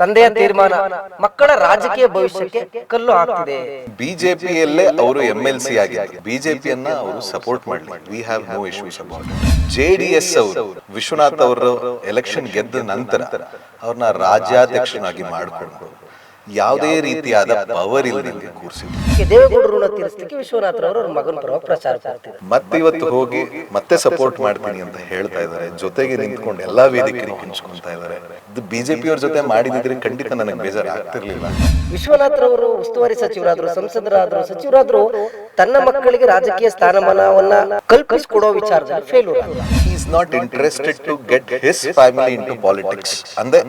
ತಂದೆಯ ತೀರ್ಮಾನ ಮಕ್ಕಳ ರಾಜಕೀಯ ಭವಿಷ್ಯಕ್ಕೆ ಕಲ್ಲು ಹಾಕ್ತಿದೆ. ಬಿಜೆಪಿಯಲ್ಲೇ ಅವರು ಎಂ ಎಲ್ ಸಿ ಆಗಿದ್ದಾರೆ ಬಿಜೆಪಿಯನ್ನ ಅವರು ಸಪೋರ್ಟ್ ಮಾಡಲಿ we have no issues about J D S ಅವರು ವಿಶ್ವನಾಥ್ ಅವರು ಎಲೆಕ್ಷನ್ ಗೆದ್ದ ನಂತರ ಅವ್ರನ್ನ ರಾಜ್ಯಾಧ್ಯಕ್ಷನಾಗಿ ಮಾಡಿಕೊಂಡು ಯಾವುದೇ ರೀತಿಯಾದ ಪವರ್ ಇಲ್ಲದಂಗೆ ಕೂರಿಸಿದ್ರು ದೇವೇಗೌಡರು ಋಣ ತೀರಿಸಲಿಕ್ಕೆ ವಿಶ್ವನಾಥ್ರವರು ಅವ್ರ ಮಗನ ಪರವಾಗಿ ಪ್ರಚಾರ ಮಾಡ್ತಿದ್ದಾರೆ. ಮತ್ತೆ ಇವತ್ತು ಹೋಗಿ ಮತ್ತೆ ಸಪೋರ್ಟ್ ಮಾಡ್ತೀನಿ ಅಂತ ಹೇಳ್ತಾ ಇದ್ದಾರೆ. ಜೊತೆಗೆ ನಿಂತ್ಕೊಂಡು ಎಲ್ಲಾ ವೇದಿಕೆ ಹಂಚ್ಕೊಂತಾ ಇದ್ದಾರೆ. ಇದು ಬಿಜೆಪಿ ಅವ್ರ ಜೊತೆ ಮಾಡಿದಿದ್ರೆ ಖಂಡಿತ ನನಗೆ ಬೇಜಾರು ಆಗ್ತಿರ್ಲಿಲ್ಲ ವಿಶ್ವನಾಥ್ರವರು ಉಸ್ತುವಾರಿ ಸಚಿವರಾದ್ರು ಸಂಸದರಾದ್ರು ಸಚಿವರಾದ್ರು ತನ್ನ ಮಕ್ಕಳಿಗೆ ರಾಜಕೀಯ ಸ್ಥಾನಮಾನವನ್ನ ಕಲ್ಪಿಸಿಕೊಡೋ ವಿಚಾರದಲ್ಲಿ fail is is not interested to get his family into politics ಅಂದ್ರೆ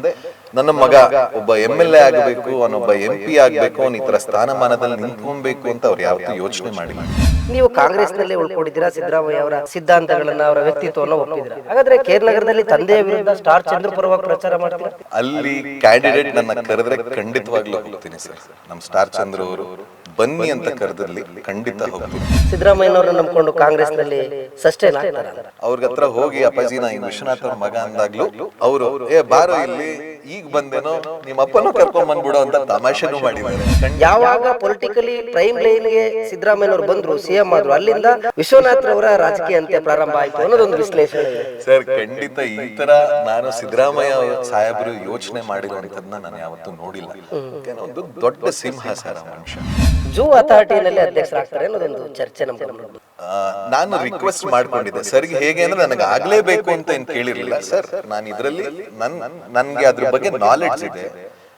ನನ್ನ ಮಗ ಒಬ್ಬ ಎಂ ಎಲ್ ಎ ಆಗಬೇಕು ಅವನೊಬ್ಬ ಎಂ ಪಿ ಆಗಬೇಕು ಅವನ ಈ ತರ ಸ್ಥಾನಮಾನದಲ್ಲಿ ನಿಂತ್ಕೊಬೇಕು ಅಂತ ಅವ್ರು ಯಾವತ್ತೂ ಯೋಚನೆ ಮಾಡಿಲ್ಲ. ನೀವು ಕಾಂಗ್ರೆಸ್ನಲ್ಲಿ ಉಳ್ಕೊಂಡಿದ್ದೀರಾ ಸಿದ್ದರಾಮಯ್ಯ ಅವರ ಸಿದ್ಧಾಂತಗಳನ್ನ ಅವರ ವ್ಯಕ್ತಿತ್ವವನ್ನು ಒಪ್ಪಿದ್ದೀರಾ? ಹಾಗಾದ್ರೆ ಕೇರ್ ನಗರದಲ್ಲಿ ತಂದೆಯ ವಿರುದ್ಧ ಸ್ಟಾರ್ ಚಂದ್ರ ಪರವಾಗಿ ಪ್ರಚಾರ ಮಾಡ್ತೀರಾ? ಅಲ್ಲಿ ಕ್ಯಾಂಡಿಡೇಟ್ ನನ್ನ ಕರೆದ್ರೆ ಖಂಡಿತವಾಗ್ಲೂ ಹೋಗ್ತೀನಿ ಸರ್. ನಮ್ ಸ್ಟಾರ್ ಚಂದ್ರ ಅವರು ಬನ್ನಿ ಅಂತ ಕರೆದಲ್ಲಿ ಖಂಡಿತ ಹೋಗ್ತೀನಿ ಸಿದ್ದರಾಮಯ್ಯನವ್ರನ್ನ ನಂಬ್ಕೊಂಡು ಕಾಂಗ್ರೆಸ್ನಲ್ಲಿ ಸಸ್ಟೈನ್ ಆಗ್ತಾರ. ಅವ್ರ ಹತ್ರ ಹೋಗಿ ಅಪ್ಪಾಜಿ ನಾ ಈ ವಿಶ್ವನಾಥ್ ಅವ್ರ ಮಗ ಅಂದಾಗ್ಲು ಅವರು ಏ ಬಾರೋ ಇಲ್ಲಿ ಈಗ ಬಂದೇನೋ ನಿಮ್ಮ ಅಪ್ಪನೂ ಕರ್ಕೊಂಡ್ ಬಂದ್ಬಿಡೋ ಅಂತ ತಮಾಷೆನೂ ಮಾಡಿದ್ದಾರೆ. ಯಾವಾಗ ಪೊಲಿಟಿಕಲಿ ಪ್ರೈಮ್ ಲೈನ್ಗೆ ಸಿದ್ದರಾಮಯ್ಯನವರು ಬಂದ್ರು ಸಿಎಂ ಆದ್ರು ಅಲ್ಲಿಂದ ವಿಶ್ವನಾಥ್ ಅವರ ರಾಜಕೀಯ ಅಂತ್ಯ ಪ್ರಾರಂಭ ಆಯ್ತು ಅನ್ನೋದೊಂದು ವಿಶ್ಲೇಷಣೆ. ಇದೆ ಸರ್ ಖಂಡಿತ ಈ ತರ ನಾನು ಸಿದ್ದರಾಮಯ್ಯ ಅವ್ರ ಸಾಹೇಬರು ಯೋಚನೆ ಮಾಡಿರುವಂತದನ್ನ ನಾನು ಯಾವತ್ತೂ ನೋಡಿಲ್ಲ. ಯಾಕಂದ್ರೆ ಒಂದು ದೊಡ್ಡ ಸಿಂಹಾಸನ ಮನುಷ್ಯ. ಜೂ ಅಥಾರಿಟಿನಲ್ಲಿ ಅಧ್ಯಕ್ಷರಾಗ್ತಾರೆ ಅನ್ನೋದೊಂದು ಚರ್ಚೆ ಆ, ನಾನು ರಿಕ್ವೆಸ್ಟ್ ಮಾಡ್ಕೊಂಡಿದ್ದೆ. ಸರ್ಗೆ ಹೇಗೆ ಅಂದ್ರೆ ನನಗೆ ಆಗ್ಲೇಬೇಕು ಅಂತ ಏನು ಕೇಳಿರ್ಲಿಲ್ಲ ಸರ್ ನಾನು ಇದರಲ್ಲಿ ನನ್ ನನ್ಗೆ ಅದ್ರ ಬಗ್ಗೆ ನಾಲೆಡ್ಜ್ ಇದೆ.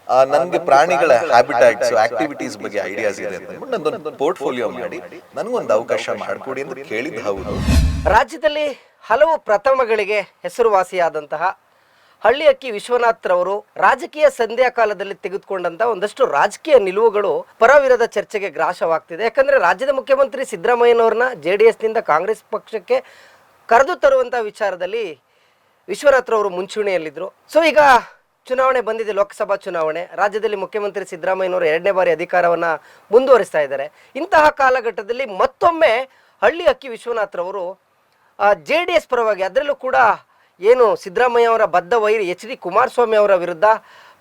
ಆ, ನನ್ಗೆ ಪ್ರಾಣಿಗಳ ಹ್ಯಾಬಿಟ್ಯಾಟ್ಸ್ ಆಕ್ಟಿವಿಟೀಸ್ ಬಗ್ಗೆ ಐಡಿಯಾಸ್ ಇದೆ ಅಂತ ನಂದೊಂದು ಪೋರ್ಟ್ಫೋಲಿಯೋ ಮಾಡಿ ನನಗೊಂದು ಅವಕಾಶ ಮಾಡಿಕೊಡಿ ಅಂತ ಕೇಳಿದ್ದು ಹೌದು. ರಾಜ್ಯದಲ್ಲಿ ಹಲವು ಪ್ರಥಮಗಳಿಗೆ ಹೆಸರುವಾಸಿಯಾದಂತಹ ಹಳ್ಳಿ ಅಕ್ಕಿ ವಿಶ್ವನಾಥ್ರವರು ರಾಜಕೀಯ ಸಂಧ್ಯಾ ಕಾಲದಲ್ಲಿ ತೆಗೆದುಕೊಂಡಂತ ಒಂದಷ್ಟು ರಾಜಕೀಯ ನಿಲುವುಗಳು ಪರವಿರದ ಚರ್ಚೆಗೆ ಗ್ರಾಸವಾಗ್ತಿದೆ. ಯಾಕಂದ್ರೆ ರಾಜ್ಯದ ಮುಖ್ಯಮಂತ್ರಿ ಸಿದ್ದರಾಮಯ್ಯನವ್ರನ್ನ ಜೆ ಡಿ ಎಸ್ನಿಂದ ಕಾಂಗ್ರೆಸ್ ಪಕ್ಷಕ್ಕೆ ಕರೆದು ತರುವಂಥ ವಿಚಾರದಲ್ಲಿ ವಿಶ್ವನಾಥ್ರವರು ಮುಂಚೂಣಿಯಲ್ಲಿದ್ದರು ಸೊ ಈಗ ಚುನಾವಣೆ ಬಂದಿದೆ, ಲೋಕಸಭಾ ಚುನಾವಣೆ. ರಾಜ್ಯದಲ್ಲಿ ಮುಖ್ಯಮಂತ್ರಿ ಸಿದ್ದರಾಮಯ್ಯನವರು ಎರಡನೇ ಬಾರಿ ಅಧಿಕಾರವನ್ನು ಮುಂದುವರಿಸ್ತಾ ಇದ್ದಾರೆ. ಇಂತಹ ಕಾಲಘಟ್ಟದಲ್ಲಿ ಮತ್ತೊಮ್ಮೆ ಹಳ್ಳಿ ಅಕ್ಕಿ ವಿಶ್ವನಾಥ್ರವರು ಜೆ ಡಿ ಎಸ್ ಪರವಾಗಿ, ಅದರಲ್ಲೂ ಕೂಡ ಏನು ಸಿದ್ದರಾಮಯ್ಯ ಅವರ ಬದ್ಧ ವೈರಿ ಎಚ್ ಡಿ ಕುಮಾರಸ್ವಾಮಿ ಅವರ ವಿರುದ್ಧ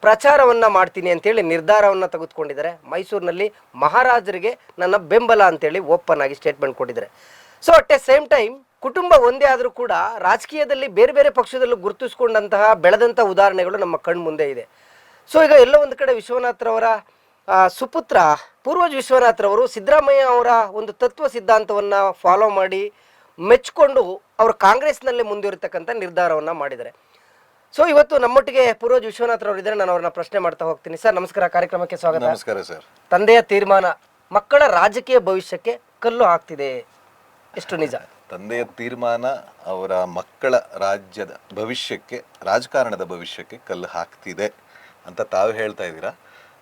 ಪ್ರಚಾರವನ್ನು ಮಾಡ್ತೀನಿ ಅಂತೇಳಿ ನಿರ್ಧಾರವನ್ನು ತೆಗೆದುಕೊಂಡಿದ್ದಾರೆ. ಮೈಸೂರಿನಲ್ಲಿ ಮಹಾರಾಜರಿಗೆ ನನ್ನ ಬೆಂಬಲ ಅಂತೇಳಿ ಓಪನ್ ಆಗಿ ಸ್ಟೇಟ್ಮೆಂಟ್ ಕೊಟ್ಟಿದ್ದಾರೆ. So at a same time ಕುಟುಂಬ ಒಂದೇ ಆದರೂ ಕೂಡ ರಾಜಕೀಯದಲ್ಲಿ ಬೇರೆ ಬೇರೆ ಪಕ್ಷದಲ್ಲೂ ಗುರುತಿಸ್ಕೊಂಡಂತಹ ಬೆಳೆದಂಥ ಉದಾಹರಣೆಗಳು ನಮ್ಮ ಕಣ್ಣು ಮುಂದೆ ಇದೆ. ಸೊ ಈಗ ಎಲ್ಲೋ ಒಂದು ಕಡೆ ವಿಶ್ವನಾಥ್ರವರ ಸುಪುತ್ರ, ಪೂರ್ವಜ್ ವಿಶ್ವನಾಥ್ರವರು ಸಿದ್ದರಾಮಯ್ಯ ಅವರ ಒಂದು ತತ್ವ ಸಿದ್ಧಾಂತವನ್ನು ಫಾಲೋ ಮಾಡಿ ಮೆಚ್ಕೊಂಡು ಅವರು ಕಾಂಗ್ರೆಸ್ನಲ್ಲೇ ಮುಂದುವರಿತಕ್ಕಂಥ ನಿರ್ಧಾರವನ್ನು ಮಾಡಿದ್ದಾರೆ. ಸೊ ಇವತ್ತು ನಮ್ಮೊಟ್ಟಿಗೆ ಪೂರ್ವಜ್ ವಿಶ್ವನಾಥ್ರವರು ಇದ್ದಾರೆ. ನಾನು ಅವ್ರನ್ನ ಪ್ರಶ್ನೆ ಮಾಡ್ತಾ ಹೋಗ್ತೀನಿ. ಸರ್ ನಮಸ್ಕಾರ. ಕಾರ್ಯಕ್ರಮಕ್ಕೆ ಸ್ವಾಗತ. ನಮಸ್ಕಾರ ಸರ್. ತಂದೆಯ ತೀರ್ಮಾನ ಮಕ್ಕಳ ರಾಜಕೀಯ ಭವಿಷ್ಯಕ್ಕೆ ಕಲ್ಲು ಹಾಕ್ತಿದೆ. ಎಷ್ಟು ನಿಜ? ತಂದೆಯ ತೀರ್ಮಾನ ಅವರ ಮಕ್ಕಳ ರಾಜ್ಯದ ಭವಿಷ್ಯಕ್ಕೆ ರಾಜಕಾರಣದ ಭವಿಷ್ಯಕ್ಕೆ ಕಲ್ಲು ಹಾಕ್ತಿದೆ ಅಂತ ತಾವು ಹೇಳ್ತಾ ಇದ್ದೀರಾ?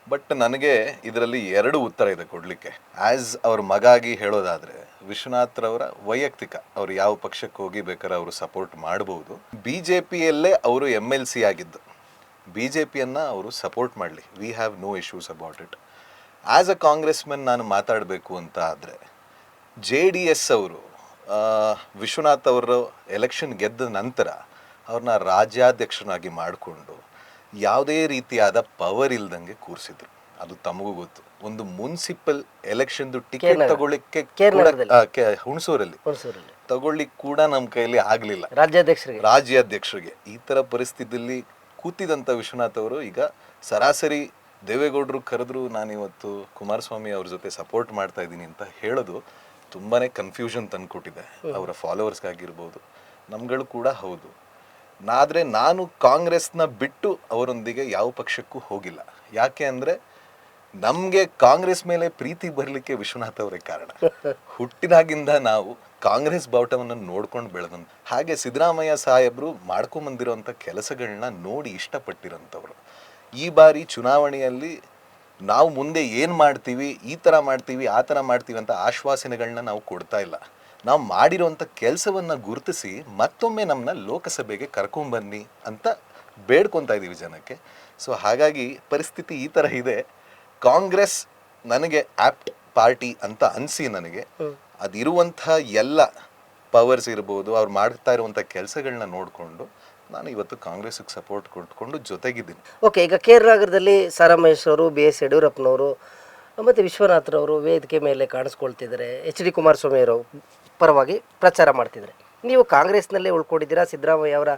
ಬಟ್ ನನಗೆ ಇದರಲ್ಲಿ ಎರಡು ಉತ್ತರ ಇದೆ ಕೊಡಲಿಕ್ಕೆ. ಆ್ಯಸ್ ಅವ್ರ ಮಗಾಗಿ ಹೇಳೋದಾದರೆ ವಿಶ್ವನಾಥ್ರವರ ವೈಯಕ್ತಿಕ, ಅವ್ರು ಯಾವ ಪಕ್ಷಕ್ಕೆ ಹೋಗಿ ಬೇಕಾದ್ರೆ ಅವರು ಸಪೋರ್ಟ್ ಮಾಡಬಹುದು ಬಿ ಜೆ ಪಿಯಲ್ಲೇ ಅವರು ಎಂ ಎಲ್ ಸಿ ಆಗಿದ್ದು. ಬಿ ಜೆ ಪಿಯನ್ನು ಅವರು ಸಪೋರ್ಟ್ ಮಾಡಲಿ. We have no issues about it as a congressman ನಾನು ಮಾತಾಡಬೇಕು ಅಂತ ಆದರೆ ಜೆ ಡಿ ಎಸ್ ಅವರು ವಿಶ್ವನಾಥ್ ಅವರು ಎಲೆಕ್ಷನ್ ಗೆದ್ದ ನಂತರ ಅವ್ರನ್ನ ರಾಜ್ಯಾಧ್ಯಕ್ಷನಾಗಿ ಮಾಡಿಕೊಂಡು ಯಾವುದೇ ರೀತಿಯಾದ ಪವರ್ ಇಲ್ದಂಗೆ ಕೂರಿಸಿದ್ರು. ಅದು ತಮಗೂ ಗೊತ್ತು. ಒಂದು ಮುನ್ಸಿಪಲ್ ಎಲೆಕ್ಷನ್ದು ಟಿಕೆಟ್. ತಗೊಳ್ಳಿಕ್ಕೆ ಹುಣಸೂರಲ್ಲಿ. ಹುಣಸೂರಲ್ಲಿ. ತಗೊಳ್ಳಿಕ್ಕೆ ಕೂಡ ನಮ್ಮ ಕೈಯಲ್ಲಿ ಆಗಲಿಲ್ಲ. ರಾಜ್ಯಾಧ್ಯಕ್ಷರಿಗೆ. ರಾಜ್ಯಾಧ್ಯಕ್ಷರಿಗೆ. ಈ ಥರ ಪರಿಸ್ಥಿತಿಯಲ್ಲಿ ಕೂತಿದಂಥ ವಿಶ್ವನಾಥ್ ಅವರು ಈಗ ಸರಾಸರಿ ದೇವೇಗೌಡರು ಕರೆದ್ರು ನಾನಿವತ್ತು ಕುಮಾರಸ್ವಾಮಿ ಅವ್ರ ಜೊತೆ ಸಪೋರ್ಟ್ ಮಾಡ್ತಾ ಇದ್ದೀನಿ ಅಂತ ಹೇಳೋದು ತುಂಬಾ ಕನ್ಫ್ಯೂಷನ್ ತಂದುಕೊಟ್ಟಿದೆ. ಅವರ ಫಾಲೋವರ್ಸ್ಗಾಗಿರ್ಬೋದು. ನಮ್ಗಳು ಕೂಡ ಹೌದು. ಆದರೆ ನಾನು ಕಾಂಗ್ರೆಸ್ನ ಬಿಟ್ಟು ಅವರೊಂದಿಗೆ ಯಾವ ಪಕ್ಷಕ್ಕೂ ಹೋಗಿಲ್ಲ. ಯಾಕೆ ಅಂದರೆ ನಮಗೆ ಕಾಂಗ್ರೆಸ್ ಮೇಲೆ ಪ್ರೀತಿ ಬರಲಿಕ್ಕೆ ವಿಶ್ವನಾಥ್ ಅವರೇ ಕಾರಣ. ಹುಟ್ಟಿದಾಗಿಂದ ನಾವು ಕಾಂಗ್ರೆಸ್ ಬಾವುಟವನ್ನು ನೋಡ್ಕೊಂಡು ಬೆಳೆದಂತ ಹಾಗೆ ಸಿದ್ದರಾಮಯ್ಯ ಸಾಹೇಬರು ಮಾಡ್ಕೊಂಬಂದಿರೋಂಥ ಕೆಲಸಗಳನ್ನ ನೋಡಿ ಇಷ್ಟಪಟ್ಟಿರೋಂಥವ್ರು. ಈ ಬಾರಿ ಚುನಾವಣೆಯಲ್ಲಿ ನಾವು ಮುಂದೆ ಏನು ಮಾಡ್ತೀವಿ, ಈ ಥರ ಮಾಡ್ತೀವಿ, ಆ ಥರ ಮಾಡ್ತೀವಿ ಅಂತ ಆಶ್ವಾಸನೆಗಳನ್ನ ನಾವು ಕೊಡ್ತಾ ಇಲ್ಲ. ನಾವು ಮಾಡಿರುವಂಥ ಕೆಲಸವನ್ನು ಗುರುತಿಸಿ ಮತ್ತೊಮ್ಮೆ ನಮ್ಮನ್ನ ಲೋಕಸಭೆಗೆ ಕರ್ಕೊಂಬನ್ನಿ ಅಂತ ಬೇಡ್ಕೊತಾ ಇದ್ದೀವಿ ಜನಕ್ಕೆ. ಸೊ ಹಾಗಾಗಿ ಪರಿಸ್ಥಿತಿ ಈ ಥರ ಇದೆ. ಕಾಂಗ್ರೆಸ್ ನನಗೆ ಆಪ್ಟ್ ಪಾರ್ಟಿ ಅಂತ ಅನಿಸಿ ನನಗೆ ಅದಿರುವಂತಹ ಎಲ್ಲ ಪವರ್ಸ್ ಇರ್ಬೋದು ಅವ್ರು ಮಾಡ್ತಾ ಇರುವಂಥ ಕೆಲಸಗಳನ್ನ ನೋಡಿಕೊಂಡು ನಾನು ಇವತ್ತು ಕಾಂಗ್ರೆಸ್ಗೆ ಸಪೋರ್ಟ್ ಕೊಟ್ಕೊಂಡು ಜೊತೆಗಿದ್ದೀನಿ. ಓಕೆ ಈಗ ಕೆ ಆರ್ ನಗರದಲ್ಲಿ ಸಾರಾ ಮಹೇಶ್ ಅವರು ಬಿ ಎಸ್ ಯಡಿಯೂರಪ್ಪನವರು ಮತ್ತು ವಿಶ್ವನಾಥ್ರವರು ವೇದಿಕೆ ಮೇಲೆ ಕಾಣಿಸ್ಕೊಳ್ತಿದ್ದಾರೆ. ಎಚ್ ಡಿ ಕುಮಾರಸ್ವಾಮಿ ಅವರು ಪರವಾಗಿ ಪ್ರಚಾರ ಮಾಡ್ತಿದ್ದಾರೆ. ನೀವು ಕಾಂಗ್ರೆಸ್ನಲ್ಲೇ ಉಳ್ಕೊಂಡಿದ್ದೀರಾ? ಸಿದ್ದರಾಮಯ್ಯ ಅವರ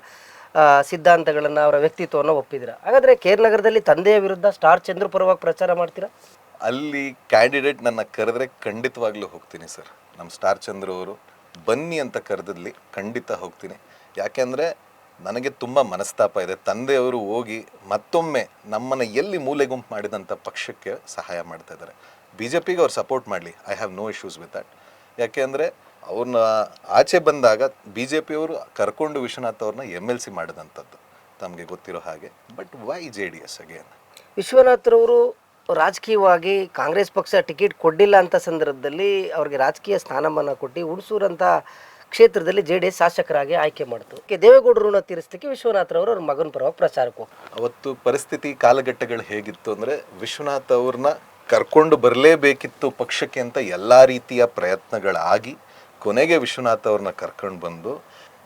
ಸಿದ್ಧಾಂತಗಳನ್ನು ಅವರ ವ್ಯಕ್ತಿತ್ವವನ್ನು ಒಪ್ಪಿದ್ದೀರಾ? ಹಾಗಾದರೆ ಕೇರ್ ನಗರದಲ್ಲಿ ತಂದೆಯ ವಿರುದ್ಧ ಸ್ಟಾರ್ ಚಂದ್ರ ಪರವಾಗಿ ಪ್ರಚಾರ ಮಾಡ್ತೀರಾ? ಅಲ್ಲಿ ಕ್ಯಾಂಡಿಡೇಟ್ ನನ್ನ ಕರೆದ್ರೆ ಖಂಡಿತವಾಗ್ಲೂ ಹೋಗ್ತೀನಿ ಸರ್. ನಮ್ಮ ಸ್ಟಾರ್ ಚಂದ್ರ ಅವರು ಬನ್ನಿ ಅಂತ ಕರೆದಲ್ಲಿ ಖಂಡಿತ ಹೋಗ್ತೀನಿ. ಯಾಕೆಂದರೆ ನನಗೆ ತುಂಬ ಮನಸ್ತಾಪ ಇದೆ. ತಂದೆಯವರು ಹೋಗಿ ಮತ್ತೊಮ್ಮೆ ನಮ್ಮನ್ನು ಎಲ್ಲಿ ಮೂಲೆ ಗುಂಪು ಮಾಡಿದಂಥ ಪಕ್ಷಕ್ಕೆ ಸಹಾಯ ಮಾಡ್ತಾ ಇದ್ದಾರೆ. ಬಿ ಜೆ ಪಿಗೆ ಅವ್ರು ಸಪೋರ್ಟ್ ಮಾಡಲಿ. I have no issues with that ಯಾಕೆ ಅಂದರೆ ಅವ್ರನ್ನ ಆಚೆ ಬಂದಾಗ ಬಿ ಜೆ ಪಿಯವರು ಕರ್ಕೊಂಡು ವಿಶ್ವನಾಥ್ ಅವ್ರನ್ನ ಎಂ ಎಲ್ ಸಿ ಮಾಡಿದಂಥದ್ದು. ತಮಗೆ ಗೊತ್ತಿರೋ ಹಾಗೆ. But why J D S again ವಿಶ್ವನಾಥ್ರವರು ರಾಜಕೀಯವಾಗಿ ಕಾಂಗ್ರೆಸ್ ಪಕ್ಷ ಟಿಕೆಟ್ ಕೊಡ್ಡಿಲ್ಲ ಅಂತ ಸಂದರ್ಭದಲ್ಲಿ ಅವ್ರಿಗೆ ರಾಜಕೀಯ ಸ್ಥಾನಮಾನ ಕೊಟ್ಟು ಹುಣಸೂರಂಥ ಕ್ಷೇತ್ರದಲ್ಲಿ ಜೆ ಡಿ ಎಸ್ ಶಾಸಕರಾಗಿ ಆಯ್ಕೆ ಮಾಡ್ತು. ದೇವೇಗೌಡರು ಋಣ ತೀರಿಸಲಿಕ್ಕೆ ವಿಶ್ವನಾಥ್ರವರು ಅವ್ರ ಮಗನ ಪರವಾಗಿ ಪ್ರಚಾರಕ್ಕೆ ಅವತ್ತು ಪರಿಸ್ಥಿತಿ ಕಾಲಘಟ್ಟಗಳು ಹೇಗಿತ್ತು ಅಂದರೆ ವಿಶ್ವನಾಥ್ ಅವ್ರನ್ನ ಕರ್ಕೊಂಡು ಬರಲೇಬೇಕಿತ್ತು ಪಕ್ಷಕ್ಕೆ ಅಂತ ಎಲ್ಲ ರೀತಿಯ ಪ್ರಯತ್ನಗಳಾಗಿ ಕೊನೆಗೆ ವಿಶ್ವನಾಥ್ ಅವ್ರನ್ನ ಕರ್ಕೊಂಡು ಬಂದು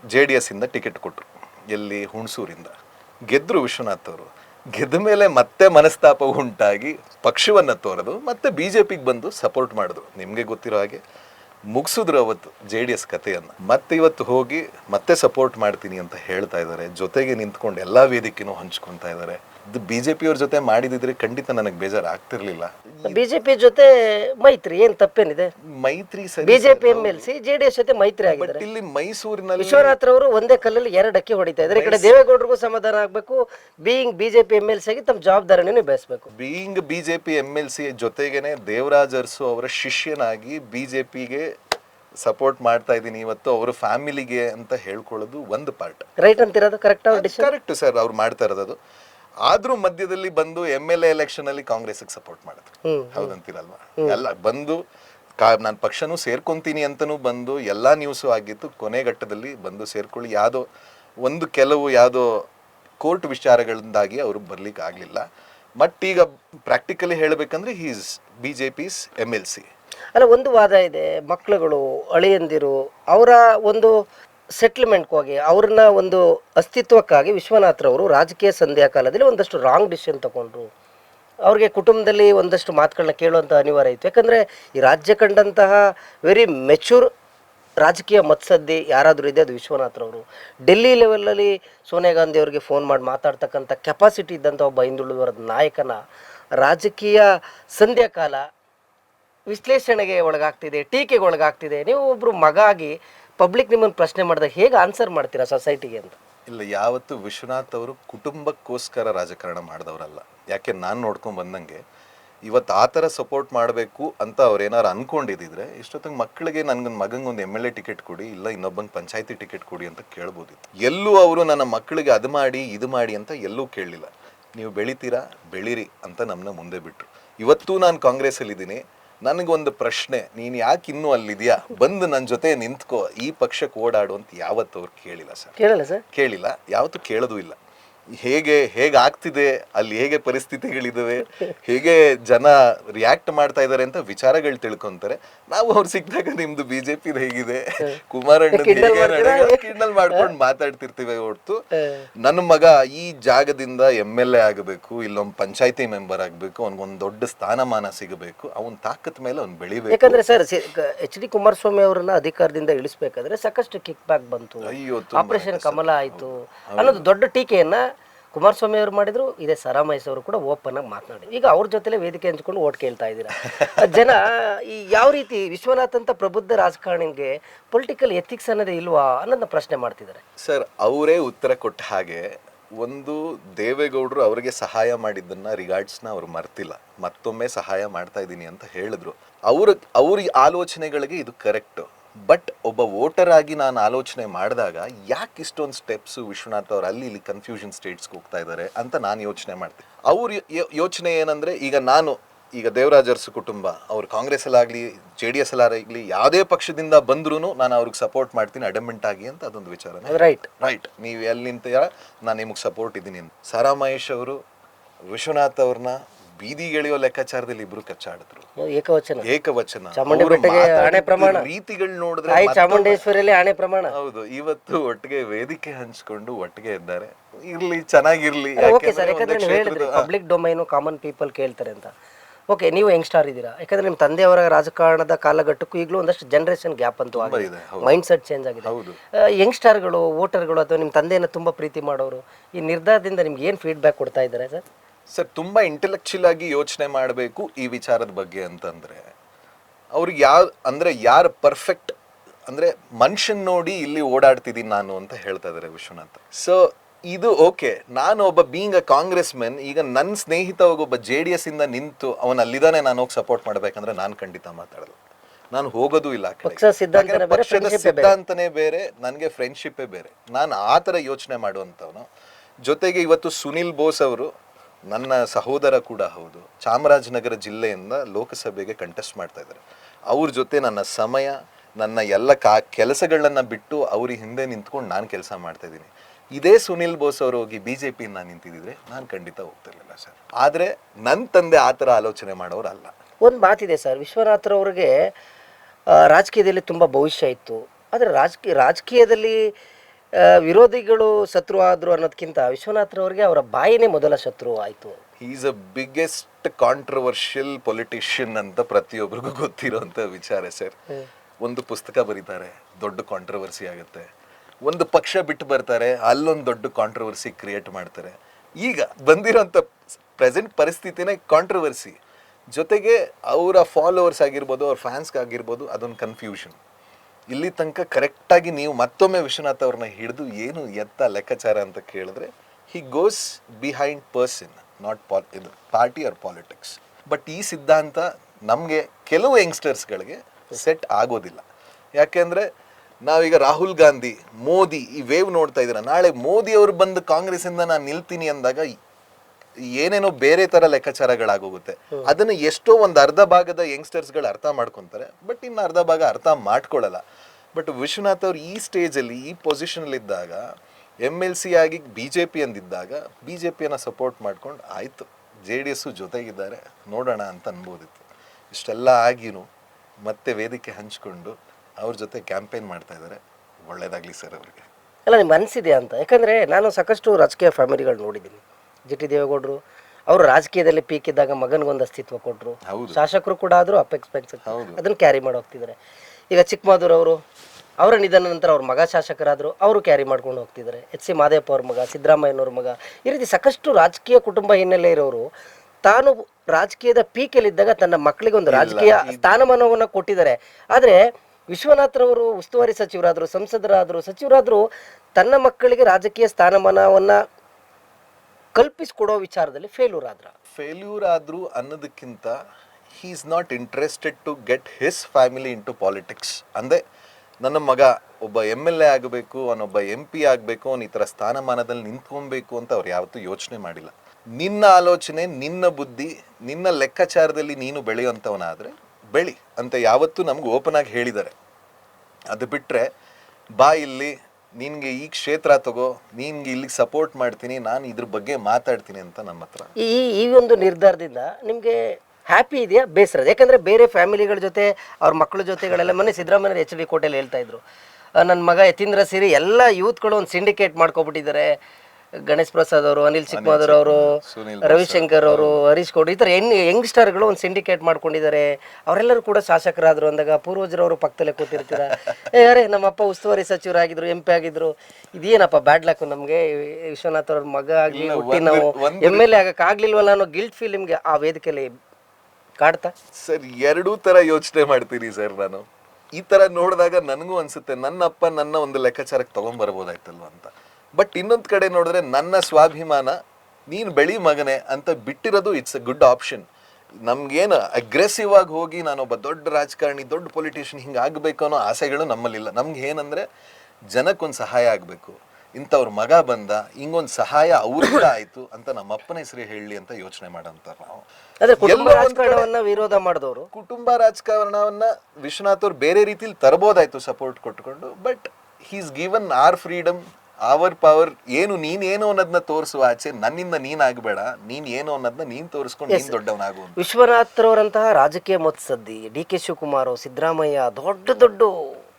ಜೆ ಡಿ ಎಸ್ಸಿಂದ ಟಿಕೆಟ್ ಕೊಟ್ಟರು ಎಲ್ಲಿ? ಹುಣಸೂರಿಂದ. ಗೆದ್ದರು ವಿಶ್ವನಾಥ್ ಅವರು. ಗೆದ್ದ ಮೇಲೆ ಮತ್ತೆ ಮನಸ್ತಾಪ ಉಂಟಾಗಿ ಪಕ್ಷವನ್ನು ತೋರೆದು ಮತ್ತೆ ಬಿ ಜೆ ಪಿಗೆ ಬಂದು ಸಪೋರ್ಟ್ ಮಾಡಿದ್ರು. ನಿಮಗೆ ಗೊತ್ತಿರೋ ಹಾಗೆ. ಮುಗಿಸಿದ್ರು ಅವತ್ತು ಜೆ ಡಿ ಎಸ್ ಕಥೆಯನ್ನು. ಮತ್ತೆ ಇವತ್ತು ಹೋಗಿ ಮತ್ತೆ ಸಪೋರ್ಟ್ ಮಾಡ್ತೀನಿ ಅಂತ ಹೇಳ್ತಾ ಇದ್ದಾರೆ. ಜೊತೆಗೆ ನಿಂತ್ಕೊಂಡು ಎಲ್ಲ ವೇದಿಕೆನೂ ಹಂಚ್ಕೊತಾ ಇದ್ದಾರೆ. ಇದು ಬಿ ಜೆ ಪಿಯವ್ರ ಜೊತೆ ಮಾಡಿದಿದ್ರೆ ಖಂಡಿತ ನನಗೆ ಬೇಜಾರು ಆಗ್ತಿರ್ಲಿಲ್ಲ ಬಿಜೆಪಿ ಜೊತೆ ಮೈತ್ರಿ ಏನ್ ತಪ್ಪೇನಿದೆ? ಮೈತ್ರಿ ಸರಿ BJP M L C JDS ಜೊತೆ ಮೈತ್ರಿ ಬಟ್ ಆಗಿದ್ದಾರೆ. ಇಲ್ಲಿ ಮೈಸೂರಿನಲ್ಲಿ ವಿಶ್ವನಾಥ್ರವರು ಒಂದೇ ಕಲ್ಲಲ್ಲಿ ಎರಡು ಅಕ್ಕಿ ಹೊಡಿತಾ ಇದ್ದಾರೆ. ಈ ಕಡೆ ದೇವೇಗೌಡರಿಗೂ ಸಮಾಧಾನ ಆಗಬೇಕು. Being BJP M L C ಆಗಿ ತಮ್ಮ ಜವಾಬ್ದಾರಿನೇ ನಿಭಾಯಿಸಬೇಕು being BJP M L C ಜೊತೆಗೇನೆ ದೇವರಾಜ್ ಅರಸು ಅವರ ಶಿಷ್ಯನಾಗಿ ಬಿಜೆಪಿಗೆ ಸಪೋರ್ಟ್ ಮಾಡ್ತಾ ಇದ್ದೀನಿ. ಇವತ್ತು ಅವರ ಫ್ಯಾಮಿಲಿಗೆ ಅಂತ ಹೇಳ್ಕೊಳ್ಳೋದು ಒಂದು ಪಾರ್ಟ್ ರೈಟ್ ಅಂತಿರೋದು ಕರೆಕ್ಟ್ ಡಿಸಿಷನ್ ಕರೆಕ್ಟ್ ಸರ್ ಅವ್ರು ಮಾಡ್ತಾ ಇರೋದು ಆದ್ರೂ ಮಧ್ಯದಲ್ಲಿ ಬಂದು ಎಂ ಎಲ್ ಎ ಎಲೆಕ್ಷನ್ ಅಲ್ಲಿ ಕಾಂಗ್ರೆಸ್ಗೆ ಸಪೋರ್ಟ್ ಮಾಡಿದ್ರು. ಹೌದಂತೀರಲ್ವಾ? ಎಲ್ಲ ಬಂದು ನಾನು ಪಕ್ಷನೂ ಸೇರ್ಕೊಂತೀನಿ ಅಂತನೂ ಬಂದು ಎಲ್ಲಾ ನ್ಯೂಸು ಆಗಿತ್ತು. ಕೊನೆ ಘಟ್ಟದಲ್ಲಿ ಬಂದು ಸೇರ್ಕೊಳ್ಳಿ. ಯಾವುದೋ ಒಂದು ಕೆಲವು ಯಾವುದೋ ಕೋರ್ಟ್ ವಿಚಾರಗಳಿಂದಾಗಿ ಅವರು ಬರ್ಲಿಕ್ಕೆ ಆಗಲಿಲ್ಲ ಬಟ್ ಈಗ ಪ್ರಾಕ್ಟಿಕಲಿ ಹೇಳಬೇಕಂದ್ರೆ he's B J P's M L C ಅಲ್ಲ ಒಂದು ವಾದ ಇದೆ. ಮಕ್ಕಳುಗಳು ಅಳಿಯಂದಿರು ಅವರ ಒಂದು ಸೆಟ್ಲ್ಮೆಂಟ್ಗಾಗಿ ಅವ್ರನ್ನ ಒಂದು ಅಸ್ತಿತ್ವಕ್ಕಾಗಿ ವಿಶ್ವನಾಥ್ರವರು ರಾಜಕೀಯ ಸಂಧ್ಯಾ ಕಾಲದಲ್ಲಿ ಒಂದಷ್ಟು ರಾಂಗ್ ಡಿಸಿಷನ್ ತಗೊಂಡ್ರು. ಅವ್ರಿಗೆ ಕುಟುಂಬದಲ್ಲಿ ಒಂದಷ್ಟು ಮಾತುಗಳನ್ನ ಕೇಳುವಂಥ ಅನಿವಾರ್ಯ ಇತ್ತು. ಯಾಕಂದರೆ ಈ ರಾಜ್ಯ ಕಂಡಂತಹ ವೆರಿ ಮೆಚೂರ್ ರಾಜಕೀಯ ಮತ್ಸದ್ದಿ ಯಾರಾದರೂ ಇದೆ ಅದು ವಿಶ್ವನಾಥ್ರವರು ಡೆಲ್ಲಿ ಲೆವೆಲಲ್ಲಿ ಸೋನಿಯಾ ಗಾಂಧಿ ಅವರಿಗೆ ಫೋನ್ ಮಾಡಿ ಮಾತಾಡ್ತಕ್ಕಂಥ ಕೆಪಾಸಿಟಿ ಇದ್ದಂಥ ಒಬ್ಬ ಹಿಂದುಳಿದವರ ನಾಯಕನ ರಾಜಕೀಯ ಸಂಧ್ಯಾ ಕಾಲ ವಿಶ್ಲೇಷಣೆಗೆ ಒಳಗಾಗ್ತಿದೆ, ಟೀಕೆಗೆ ಒಳಗಾಗ್ತಿದೆ. ನೀವು ಒಬ್ಬರು ಮಗ ಆಗಿ ಪಬ್ಲಿಕ್ ನಿಮ್ಮನ್ನು ಪ್ರಶ್ನೆ ಮಾಡಿದಾಗ ಹೇಗೆ ಆನ್ಸರ್ ಮಾಡ್ತೀರಾ ಸೊಸೈಟಿಗೆ ಅಂತ? ಇಲ್ಲ, ಯಾವತ್ತು ವಿಶ್ವನಾಥ್ ಅವರು ಕುಟುಂಬಕ್ಕೋಸ್ಕರ ರಾಜಕಾರಣ ಮಾಡಿದವರಲ್ಲ. ಯಾಕೆ ನಾನು ನೋಡ್ಕೊಂಡು ಬಂದಂಗೆ, ಇವತ್ತು ಆ ಥರ ಸಪೋರ್ಟ್ ಮಾಡಬೇಕು ಅಂತ ಅವ್ರು ಏನಾರು ಅನ್ಕೊಂಡಿದ್ರೆ ಇಷ್ಟೊತ್ತಿಗೆ ಮಕ್ಕಳಿಗೆ ನನಗೊಂದು ಮಗಂಗೆ ಒಂದು ಎಂ ಎಲ್ ಎ ಟಿಕೆಟ್ ಕೊಡಿ, ಇಲ್ಲ ಇನ್ನೊಬ್ಬಂಗೆ ಪಂಚಾಯತಿ ಟಿಕೆಟ್ ಕೊಡಿ ಅಂತ ಕೇಳ್ಬೋದಿತ್ತು. ಎಲ್ಲೂ ಅವರು ನನ್ನ ಮಕ್ಕಳಿಗೆ ಅದು ಮಾಡಿ, ಇದು ಮಾಡಿ ಅಂತ ಎಲ್ಲೂ ಕೇಳಲಿಲ್ಲ. ನೀವು ಬೆಳಿತೀರಾ? ಬೆಳೀರಿ ಅಂತ ನಮ್ಮನ್ನ ಮುಂದೆ ಬಿಟ್ಟರು ಇವತ್ತು ನಾನು ಕಾಂಗ್ರೆಸ್ಸಲ್ಲಿ ಇದ್ದೀನಿ ನನಗೊಂದು ಪ್ರಶ್ನೆ ನೀನು ಯಾಕೆ ಇನ್ನೂ ಅಲ್ಲಿದ್ಯಾ? ಬಂದು ನನ್ನ ಜೊತೆ ನಿಂತ್ಕೋ ಈ ಪಕ್ಷಕ್ಕೆ ಓಡಾಡು ಅಂತ ಯಾವತ್ತು ಅವ್ರು ಕೇಳಿಲ್ಲ ಸರ್. ಕೇಳಿಲ್ಲ ಸರ್? ಕೇಳಿಲ್ಲ ಯಾವತ್ತೂ ಕೇಳೋದು ಇಲ್ಲ. ಹೇಗೆ ಹೇಗೆ ಆಗ್ತಿದೆ ಅಲ್ಲಿ ಹೇಗೆ ಪರಿಸ್ಥಿತಿಗಳಿದಾವೆ ಹೇಗೆ ಜನ ರಿಯಾಕ್ಟ್ ಮಾಡ್ತಾ ಇದ್ದಾರೆ ಅಂತ ವಿಚಾರಗಳು ತಿಳ್ಕೊಂತಾರೆ. ನಾವು ಅವ್ರು ಸಿಕ್ಕಿದಾಗ ನಿಮ್ದು ಬಿಜೆಪಿ ಹೇಗಿದೆ ಕುಮಾರಣ್ಣ ಕಿಂಡಲ್ ಮಾಡ್ಕೊಂಡು ಮಾತಾಡ್ತಿರ್ತೀವಿ ಹೊರ್ತು. ನನ್ನ ಮಗ ಈ ಜಾಗದಿಂದ ಎಂ ಎಲ್ ಎ ಆಗಬೇಕು ಇಲ್ಲೊಂದು ಪಂಚಾಯತಿ ಮೆಂಬರ್ ಆಗಬೇಕು ಅವ್ನಿಗೊಂದು ದೊಡ್ಡ ಸ್ಥಾನಮಾನ ಸಿಗಬೇಕು ಅವನ್ ತಾಕತ್ ಮೇಲೆ ಅವ್ನು ಬೆಳಿಬೇಕು. ಯಾಕಂದ್ರೆ ಸರ್ ಎಚ್ ಡಿ ಕುಮಾರಸ್ವಾಮಿ ಅವರನ್ನ ಅಧಿಕಾರದಿಂದ ಇಳಿಸ್ಬೇಕಾದ್ರೆ ಸಾಕಷ್ಟು ಕಿಕ್ ಬ್ಯಾಕ್ ಬಂತು. ಅಯ್ಯೋ ಆಪರೇಷನ್ ಕಮಲ ಆಯ್ತು ಅನ್ನೋದು ದೊಡ್ಡ ಟೀಕೆಯನ್ನ ಕುಮಾರಸ್ವಾಮಿ ಅವರು ಮಾಡಿದ್ರು, ಇದೇ ಸರಾಮಹೇಶ್ ಅವರು ಕೂಡ ಓಪನ್ ಆಗಿ ಮಾತನಾಡಿ ಈಗ ಅವ್ರ ಜೊತೆಲೆ ವೇದಿಕೆ ಹಂಚ್ಕೊಂಡು ಓಟ್ ಕೇಳ್ತಾ ಇದ್ದೀರಾ? ಜನ ಈ ಯಾವ ರೀತಿ ವಿಶ್ವನಾಥ್ ಅಂತ ಪ್ರಬುದ್ಧ ರಾಜಕಾರಣಿಗೆ ಪೊಲಿಟಿಕಲ್ ಎಥಿಕ್ಸ್ ಅನ್ನೋದೇ ಇಲ್ವಾ ಅನ್ನೋದನ್ನ ಪ್ರಶ್ನೆ ಮಾಡ್ತಿದ್ದಾರೆ. ಸರ್ ಅವರೇ ಉತ್ತರ ಕೊಟ್ಟ ಹಾಗೆ ಒಂದು ದೇವೇಗೌಡರು ಅವರಿಗೆ ಸಹಾಯ ಮಾಡಿದ್ದನ್ನ ರಿಗಾರ್ಡ್ಸ್ನ ಅವರು ಮರ್ತಿಲ್ಲ. ಮತ್ತೊಮ್ಮೆ ಸಹಾಯ ಮಾಡ್ತಾ ಇದ್ದೀನಿ ಅಂತ ಹೇಳಿದ್ರು. ಅವ್ರ ಅವ್ರ ಆಲೋಚನೆಗಳಿಗೆ ಇದು ಕರೆಕ್ಟ್ ಬಟ್ ಒಬ್ಬ ವೋಟರ್ ಆಗಿ ನಾನು ಆಲೋಚನೆ ಮಾಡಿದಾಗ ಯಾಕೆ ಇಷ್ಟೊಂದು ಸ್ಟೆಪ್ಸ್ ವಿಶ್ವನಾಥ್ ಅವ್ರು ಅಲ್ಲಿ ಇಲ್ಲಿ ಕನ್ಫ್ಯೂಷನ್ ಸ್ಟೇಟ್ಸ್ಗೆ ಹೋಗ್ತಾ ಇದ್ದಾರೆ ಅಂತ ನಾನು ಯೋಚನೆ ಮಾಡ್ತೀನಿ. ಅವ್ರ ಯೋ- ಯೋಚನೆ ಏನಂದ್ರೆ ಈಗ ನಾನು ಈಗ ದೇವರಾಜ್ ಅರಸು ಕುಟುಂಬ ಅವ್ರು ಕಾಂಗ್ರೆಸ್ ಅಲ್ಲಾಗ್ಲಿ ಜೆ ಡಿ ಎಸ್ ಅಲ್ಲಾಗಲಿ ಯಾವುದೇ ಪಕ್ಷದಿಂದ ಬಂದ್ರೂ ನಾನು ಅವ್ರಿಗೆ ಸಪೋರ್ಟ್ ಮಾಡ್ತೀನಿ ಅಡಮೆಂಟ್ ಆಗಿ ಅಂತ ಅದೊಂದು ವಿಚಾರ. ರೈಟ್ ರೈಟ್ ನೀವು ಎಲ್ಲಿ ನಿಂತೀರ ನಾನು ನಿಮಗೆ ಸಪೋರ್ಟ್ ಇದ್ದೀನಿ ಸಾರಾ ಮಹೇಶ್ ಅವರು ವಿಶ್ವನಾಥ್ ಅವ್ರನ್ನ ಬೀದಿಗೆಳೆಯೋ ಲೆಕ್ಕಾಚಾರದಲ್ಲಿ ಇಬ್ರು ಕಚ್ಚಾಡಿದ್ರು. ಏಕವಚನ. ಏಕವಚನ. ಚಾಮುಂಡಿ ಅವ್ರು ಪ್ರಮಾಣ. ರೀತಿಗಳು ನೋಡಿದ್ರೆ ತಾಯಿ ಮತ್ತೊಮ್ಮೆ- ಚಾಮುಂಡೇಶ್ವರಿಯಲ್ಲಿ ಆಣೆ ಪ್ರಮಾಣ. ಹೌದು ಇವತ್ತು ಒಟ್ಟಿಗೆ ವೇದಿಕೆ ಹಂಚ್ಕೊಂಡು ಒಟ್ಟಿಗೆ ಇದ್ದಾರೆ. ಇರ್ಲಿ ಚೆನ್ನಾಗಿರ್ಲಿ ಓಕೆ ಸರ್ ಯಾಕಂದ್ರೆ ನೀವು ಹೇಳಿದ್ರಿ ಕ್ಷೇತ್ರದ- ಪಬ್ಲಿಕ್ ಡೊಮೈನು ಕಾಮನ್ ಪೀಪಲ್ ಕೇಳ್ತಾರೆ ಅಂತ. ಓಕೆ ನೀವು ಯಂಗ್ ಸ್ಟಾರ್ ಇದ್ದೀರಾ? ಯಾಕಂದ್ರೆ ನಿಮ್ಮ ತಂದೆಯವರ ರಾಜಕಾರಣದ ಕಾಲಘಟ್ಟಕ್ಕೂ ಈಗಲೂ ಒಂದಷ್ಟು ಜನರೇಷನ್ ಗ್ಯಾಪ್ ಅಂತೂ ಆಗಿದೆ. ಇದೆ, ಹೌದು. ಮೈಂಡ್ ಸೆಟ್ ಚೇಂಜ್ ಆಗಿದೆ. ಹೌದು. ಯಂಗ್ಸ್ಟಾರ್ಗಳು ವೋಟರ್ಗಳು ಅಥವಾ ನಿಮ್ಮ ತಂದೆಯನ್ನು ತುಂಬಾ ಪ್ರೀತಿ ಮಾಡೋರು ಈ ನಿರ್ಧಾರದಿಂದ ನಿಮ್ಗೆ ಏನು ಫೀಡ್ಬ್ಯಾಕ್ ಕೊಡ್ತಾ ಇದ್ದಾರೆ ಸರ್ ಸರ್ ತುಂಬಾ ಇಂಟೆಲೆಕ್ಚುಯಲ್ ಆಗಿ ಯೋಚನೆ ಮಾಡಬೇಕು ಈ ವಿಚಾರದ ಬಗ್ಗೆ ಅಂತಂದ್ರೆ. ಅವ್ರಿಗೆ ಯಾವ ಅಂದ್ರೆ ಯಾರು ಪರ್ಫೆಕ್ಟ್ ಅಂದ್ರೆ ಮನುಷ್ಯನ್ ನೋಡಿ ಇಲ್ಲಿ ಓಡಾಡ್ತಿದ್ದೀನಿ ನಾನು ಅಂತ ಹೇಳ್ತಾ ಇದ್ದಾರೆ ವಿಶ್ವನಾಥ್. ಸೊ ಇದು ಓಕೆ ನಾನು ಒಬ್ಬ ಬೀಯಿಂಗ್ ಅ ಕಾಂಗ್ರೆಸ್ ಮೆನ್ ಈಗ ನನ್ನ ಸ್ನೇಹಿತ ಒಬ್ಬ ಜೆ ಡಿ ಎಸ್ ಇಂದ ನಿಂತು ಅವನ ಅಲ್ಲಿದ್ದಾನೆ ನಾನು ಹೋಗಿ ಸಪೋರ್ಟ್ ಮಾಡ್ಬೇಕಂದ್ರೆ ನಾನು ಖಂಡಿತ ಮಾತಾಡಲ್ಲ. ನಾನು ಹೋಗೋದು ಇಲ್ಲ ಆ ಯಾಕಂದ್ರೆ ಪಕ್ಷದ. ಸಿದ್ಧಾಂತನೇ ಬೇರೆ ನನಗೆ ಫ್ರೆಂಡ್ಶಿಪ್ಪೇ ಬೇರೆ. ನಾನು ಆ ಥರ ಯೋಚನೆ ಮಾಡುವಂಥವನು. ಜೊತೆಗೆ ಇವತ್ತು ಸುನಿಲ್ ಬೋಸ್ ಅವರು ನನ್ನ ಸಹೋದರ ಕೂಡ ಹೌದು. ಚಾಮರಾಜನಗರ ಜಿಲ್ಲೆಯಿಂದ ಲೋಕಸಭೆಗೆ ಕಂಟೆಸ್ಟ್ ಮಾಡ್ತಾ ಇದ್ದಾರೆ. ಅವ್ರ ಜೊತೆ ನನ್ನ ಸಮಯ, ನನ್ನ ಎಲ್ಲ ಕಾ, ಕೆಲಸಗಳನ್ನು ಬಿಟ್ಟು ಅವ್ರ ಹಿಂದೆ ನಿಂತ್ಕೊಂಡು ನಾನು ಕೆಲಸ ಮಾಡ್ತಾ ಇದ್ದೀನಿ. ಇದೇ ಸುನಿಲ್ ಬೋಸ್ ಅವರು ಹೋಗಿ ಬಿ ಜೆ ಪಿಯಿಂದ ನಿಂತಿದ್ದಿದ್ರೆ ನಾನು ಖಂಡಿತ ಹೋಗ್ತಿರ್ಲಿಲ್ಲ ಸರ್. ಆದರೆ ನನ್ನ ತಂದೆ ಆ ಥರ ಆಲೋಚನೆ ಮಾಡೋರು ಅಲ್ಲ. ಒಂದು ಮಾತಿದೆ ಸರ್ ವಿಶ್ವನಾಥ್ರವ್ರಿಗೆ ರಾಜಕೀಯದಲ್ಲಿ ತುಂಬ ಭವಿಷ್ಯ ಇತ್ತು. ಆದರೆ ರಾಜಕೀಯ, ರಾಜಕೀಯದಲ್ಲಿ ವಿರೋಧಿಗಳು ಶತ್ರು ಆದರು ಅನ್ನೋದಕ್ಕಿಂತ ವಿಶ್ವನಾಥ್ರವ್ರಿಗೆ ಅವರ ಬಾಯಿನೇ ಮೊದಲ ಶತ್ರು ಆಯಿತು. Is a biggest controversial politician ಅಂತ ಪ್ರತಿಯೊಬ್ಬರಿಗೂ ಗೊತ್ತಿರೋಂಥ ವಿಚಾರ ಸರ್. ಒಂದು ಪುಸ್ತಕ ಬರೀತಾರೆ ದೊಡ್ಡ ಕಾಂಟ್ರವರ್ಸಿ ಆಗುತ್ತೆ. ಒಂದು ಪಕ್ಷ ಬಿಟ್ಟು ಬರ್ತಾರೆ ಅಲ್ಲೊಂದು ದೊಡ್ಡ ಕಾಂಟ್ರವರ್ಸಿ ಕ್ರಿಯೇಟ್ ಮಾಡ್ತಾರೆ. ಈಗ ಬಂದಿರೋಂಥ ಪ್ರೆಸೆಂಟ್ ಪರಿಸ್ಥಿತಿನೇ ಕಾಂಟ್ರವರ್ಸಿ ಜೊತೆಗೆ ಅವರ ಫಾಲೋವರ್ಸ್ ಆಗಿರ್ಬೋದು ಅವ್ರ ಫ್ಯಾನ್ಸ್ಗೆ ಆಗಿರ್ಬೋದು ಅದೊಂದು ಕನ್ಫ್ಯೂಷನ್ ಇಲ್ಲಿ ತನಕ ಕರೆಕ್ಟಾಗಿ ನೀವು ಮತ್ತೊಮ್ಮೆ ವಿಶ್ವನಾಥ್ ಅವ್ರನ್ನ ಹಿಡಿದು ಏನು ಎತ್ತ ಲೆಕ್ಕಾಚಾರ ಅಂತ ಕೇಳಿದ್ರೆ he goes behind person not Pal ಇದು ಪಾರ್ಟಿ ಆರ್ ಪಾಲಿಟಿಕ್ಸ್ ಬಟ್ ಈ ಸಿದ್ಧಾಂತ ನಮಗೆ ಕೆಲವು ಯಂಗ್ಸ್ಟರ್ಸ್ಗಳಿಗೆ ಸೆಟ್ ಆಗೋದಿಲ್ಲ. ಯಾಕೆಂದರೆ, ನಾವೀಗ ರಾಹುಲ್ ಗಾಂಧಿ, ಮೋದಿ ಈ ವೇವ್ ನೋಡ್ತಾ ಇದ್ದೀರ. ನಾಳೆ ಮೋದಿ ಅವರು ಬಂದು ಕಾಂಗ್ರೆಸ್ಸಿಂದ ನಾನು ನಿಲ್ತೀನಿ ಅಂದಾಗ ಏನೇನೋ ಬೇರೆ ತರ ಲೆಕ್ಕಾಚಾರಗಳಾಗೋಗುತ್ತೆ. ಅದನ್ನ ಎಷ್ಟೋ ಒಂದು ಅರ್ಧ ಭಾಗದ ಯಂಗ್ಸ್ಟರ್ಸ್ಗಳು ಅರ್ಥ ಮಾಡ್ಕೊಂತಾರೆ ಬಟ್ ಇನ್ನು ಅರ್ಧ ಭಾಗ ಅರ್ಥ ಮಾಡ್ಕೊಳ್ಳಲ್ಲ ಬಟ್ ವಿಶ್ವನಾಥ್ ಅವ್ರು ಈ ಸ್ಟೇಜಲ್ಲಿ ಈ ಪೊಸಿಷನಲ್ಲಿ ಇದ್ದಾಗ ಎಂ ಎಲ್ ಸಿ ಆಗಿ ಬಿ ಜೆ ಪಿ ಅಂದಿದ್ದಾಗ ಬಿ ಜೆ ಪಿಯನ್ನು ಸಪೋರ್ಟ್ ಮಾಡ್ಕೊಂಡು ಆಯಿತು. ಜೆ ಡಿ ಎಸ್ಸು ಜೊತೆಗಿದ್ದಾರೆ ನೋಡೋಣ ಅಂತ ಅನ್ಬೋದಿತ್ತು. ಇಷ್ಟೆಲ್ಲ ಆಗಿನೂ ಮತ್ತೆ ವೇದಿಕೆ ಹಂಚ್ಕೊಂಡು ಅವ್ರ ಜೊತೆ ಕ್ಯಾಂಪೇನ್ ಮಾಡ್ತಾ ಇದ್ದಾರೆ ಒಳ್ಳೇದಾಗ್ಲಿ ಸರ್ ಅವ್ರಿಗೆ. ಅಲ್ಲ ನಿಮ್ಗೆ ಅನಿಸಿದೆ ಅಂತ? ಯಾಕಂದರೆ ನಾನು ಸಾಕಷ್ಟು ರಾಜಕೀಯ ಫ್ಯಾಮಿಲಿಗಳು ನೋಡಿದ್ದೀನಿ ಜಿ ಟಿ ದೇವೇಗೌಡರು ಅವರು ರಾಜಕೀಯದಲ್ಲಿ ಪೀಕ್ ಇದ್ದಾಗ ಮಗನಿಗೊಂದು ಅಸ್ತಿತ್ವ ಕೊಟ್ಟರು. ಶಾಸಕರು ಕೂಡ ಆದರೂ ಅಪೆಕ್ಸ್ಪೆಕ್ಸ್. ಅದನ್ನು ಕ್ಯಾರಿ ಮಾಡಿ ಹೋಗ್ತಿದ್ದಾರೆ ಈಗ ಚಿಕ್ಕಮಾದೂರ್ ಅವರು ಅವರ ನಿಧನ ನಂತರ ಅವ್ರ ಮಗ ಶಾಸಕರಾದರು ಅವರು ಕ್ಯಾರಿ ಮಾಡ್ಕೊಂಡು ಹೋಗ್ತಿದ್ದಾರೆ ಎಚ್ ಸಿ ಮಾದೇಪ್ಪ ಅವ್ರ ಮಗ ಸಿದ್ದರಾಮಯ್ಯನವ್ರ ಮಗ. ಈ ರೀತಿ ಸಾಕಷ್ಟು ರಾಜಕೀಯ ಕುಟುಂಬ ಹಿನ್ನೆಲೆ ಇರೋರು ತಾನು ರಾಜಕೀಯದ ಪೀಕಲ್ಲಿದ್ದಾಗ ತನ್ನ ಮಕ್ಕಳಿಗೆ ಒಂದು ರಾಜಕೀಯ ಸ್ಥಾನಮಾನವನ್ನು ಕೊಟ್ಟಿದ್ದಾರೆ. ಆದರೆ ವಿಶ್ವನಾಥ್ರವರು ಉಸ್ತುವಾರಿ ಸಚಿವರಾದರು ಸಂಸದರಾದರು ಸಚಿವರಾದರು ತನ್ನ ಮಕ್ಕಳಿಗೆ ರಾಜಕೀಯ ಸ್ಥಾನಮಾನವನ್ನು ಕಲ್ಪಿಸಿಕೊಡೋ ವಿಚಾರದಲ್ಲಿ ಫೇಲ್ಯೂರ್ ಆದ್ರ? ಫೇಲ್ಯೂರ್ ಆದ್ರು ಅನ್ನೋದಕ್ಕಿಂತ he is not interested to get his family in to politics ಅಂದ್ರೆ ನನ್ನ ಮಗ ಒಬ್ಬ ಎಂ ಎಲ್ ಎ ಆಗಬೇಕು ಅವನೊಬ್ಬ ಎಂ ಪಿ ಆಗಬೇಕು, ಅವನು ಈ ಥರ ಸ್ಥಾನಮಾನದಲ್ಲಿ ನಿಂತ್ಕೊಬೇಕು ಅಂತ ಅವ್ರು ಯಾವತ್ತೂ ಯೋಚನೆ ಮಾಡಿಲ್ಲ. ನಿನ್ನ ಆಲೋಚನೆ, ನಿನ್ನ ಬುದ್ಧಿ, ನಿನ್ನ ಲೆಕ್ಕಾಚಾರದಲ್ಲಿ ನೀನು ಬೆಳೆಯುವಂಥವನಾದರೆ ಬೆಳಿ ಅಂತ ಯಾವತ್ತೂ ನಮ್ಗೆ ಓಪನ್ ಆಗಿ ಹೇಳಿದ್ದಾರೆ. ಅದು ಬಿಟ್ಟರೆ ಬಾ ಇಲ್ಲಿ ನಿನಗೆ ಈ ಕ್ಷೇತ್ರ ತಗೋ, ನಿನ್ಗೆ ಇಲ್ಲಿಗೆ ಸಪೋರ್ಟ್ ಮಾಡ್ತೀನಿ, ನಾನು ಇದ್ರ ಬಗ್ಗೆ ಮಾತಾಡ್ತೀನಿ ಅಂತ ನನ್ನ ಹತ್ರ. ಈ ಈ ಒಂದು ನಿರ್ಧಾರದಿಂದ ನಿಮಗೆ ಹ್ಯಾಪಿ ಇದೆಯಾ? ಬೇಸರ ಯಾಕಂದರೆ ಬೇರೆ ಫ್ಯಾಮಿಲಿಗಳ ಜೊತೆ, ಅವ್ರ ಮಕ್ಕಳ ಜೊತೆಗಳೆಲ್ಲ ಮೊನ್ನೆ ಸಿದ್ದರಾಮಯ್ಯ ಎಚ್ ಡಿ ಕೋಟೆಯಲ್ಲಿ ಹೇಳ್ತಾ ಇದ್ರು. ನನ್ನ ಮಗ ಯತೀಂದ್ರ ಸೇರಿ ಎಲ್ಲ ಯೂತ್ಗಳು ಒಂದು ಸಿಂಡಿಕೇಟ್ ಮಾಡ್ಕೊಬಿಟ್ಟಿದ್ದಾರೆ. ಗಣೇಶ್ ಪ್ರಸಾದ್ ಅವರು ಅನಿಲ್ ಚಿಕ್ಕಮಾದೂರ್ ಅವರು ರವಿಶಂಕರ್ ಅವರು. ಹರೀಶ್ ಗೌಡ್ ಈ ಥರ ಹೆಣ್ಣು ಯಂಗ್ಸ್ಟರ್ಗಳು ಒಂದು ಸಿಂಡಿಕೇಟ್ ಮಾಡ್ಕೊಂಡಿದ್ದಾರೆ. ಅವರೆಲ್ಲರೂ ಕೂಡ ಶಾಸಕರಾದರು ಅಂದಾಗ ಪೂರ್ವಜರವರು ಪಕ್ಕದಲ್ಲೇ ಕೂತಿರ್ತೀರ? ಏ ಅರೆ ನಮ್ಮಪ್ಪ ಉಸ್ತುವಾರಿ ಸಚಿವರಾಗಿದ್ರು ಎಂ ಪಿ ಆಗಿದ್ರು. ಇದೇನಪ್ಪ ಬ್ಯಾಡ್ ಲಕ್ ನಮಗೆ? ವಿಶ್ವನಾಥ್ ಅವ್ರ ಮಗ ಆಗಲಿ ಹುಟ್ಟಿ ನಾವು ಎಂ ಎಂ ಎಲ್ ಎ ಆಗಕ್ಕೆ ಆಗ್ಲಿಲ್ವಲ್ಲ ಅನ್ನೋ ಗಿಲ್ಟ್ ಫೀಲ್ ನಿಮಗೆ ಆ ವೇದಿಕೆಯಲ್ಲಿ ಕಾಡ್ತಾ? ಸರ್ ಎರಡೂ ತರ ಯೋಚನೆ ಮಾಡ್ತೀನಿ ಸರ್ ನಾನು. ಈ ತರ ನೋಡಿದಾಗ ನನಗೂ ಅನ್ಸುತ್ತೆ ನನ್ನ ಅಪ್ಪ ನನ್ನ ಒಂದು ಲೆಕ್ಕಾಚಾರಕ್ಕೆ ತಗೊಂಡ್ಬರ್ಬೋದಾಯ್ತಲ್ವ ಅಂತ. ಬಟ್ ಇನ್ನೊಂದ್ ಕಡೆ ನೋಡಿದ್ರೆ ನನ್ನ ಸ್ವಾಭಿಮಾನ ನೀನ್ ಬೆಳಿ ಮಗನೆ ಅಂತ ಬಿಟ್ಟಿರೋದು ಇಟ್ಸ್ ಅ ಗುಡ್ ಆಪ್ಷನ್ ನಮ್ಗೇನು ಅಗ್ರೆಸಿವ್ ಆಗಿ ಹೋಗಿ ನಾನೊಬ್ಬ ದೊಡ್ಡ ರಾಜಕಾರಣಿ ದೊಡ್ಡ ಪೊಲಿಟಿಷಿಯನ್ ಹಿಂಗೆ ಆಗಬೇಕು ಅನ್ನೋ ಆಸೆಗಳು ನಮ್ಮಲ್ಲಿಲ್ಲ. ನಮ್ಗೆ ಏನಂದ್ರೆ ಜನಕ್ಕೊಂದು ಸಹಾಯ ಆಗಬೇಕು. ಇಂಥವ್ರ ಮಗ ಬಂದ ಹಿಂಗೊಂದು ಸಹಾಯ ಅವ್ರಿಗೂ ಆಯ್ತು ಅಂತ ನಮ್ಮ ಅಪ್ಪನ ಹೆಸರು ಹೇಳಿ ಅಂತ ಯೋಚನೆ ಮಾಡಂತ ನಾವು. ರಾಜಕಾರಣವನ್ನ ವಿರೋಧ ಮಾಡಿದವರು. ಕುಟುಂಬ ರಾಜಕಾರಣವನ್ನ ವಿಶ್ವನಾಥ್ ಅವ್ರು ಬೇರೆ ರೀತಿಲಿ ತರಬಹುದಾಯ್ತು ಸಪೋರ್ಟ್ ಕೊಟ್ಕೊಂಡು but he's given our freedom hour power ಏನು ನೀನೇನು ಅನ್ನೋದನ್ನ ತೋರಿಸುವ ಆಚೆ ನನ್ನಿಂದ ನೀನಾಗಬೇಡ ನೀನೇನು ನೀನ್ ಏನು ಅನ್ನೋದನ್ನ ನೀನ್ ತೋರಿಸ್ಕೊಂಡು ನೀನ್ ದೊಡ್ಡವನಾಗು. ವಿಶ್ವನಾಥ್ರವರಂತಹ ರಾಜಕೀಯ ಮುತ್ಸದ್ದಿ ಡಿ ಕೆ ಶಿವಕುಮಾರ್ ಸಿದ್ದರಾಮಯ್ಯ ದೊಡ್ಡ ದೊಡ್ಡ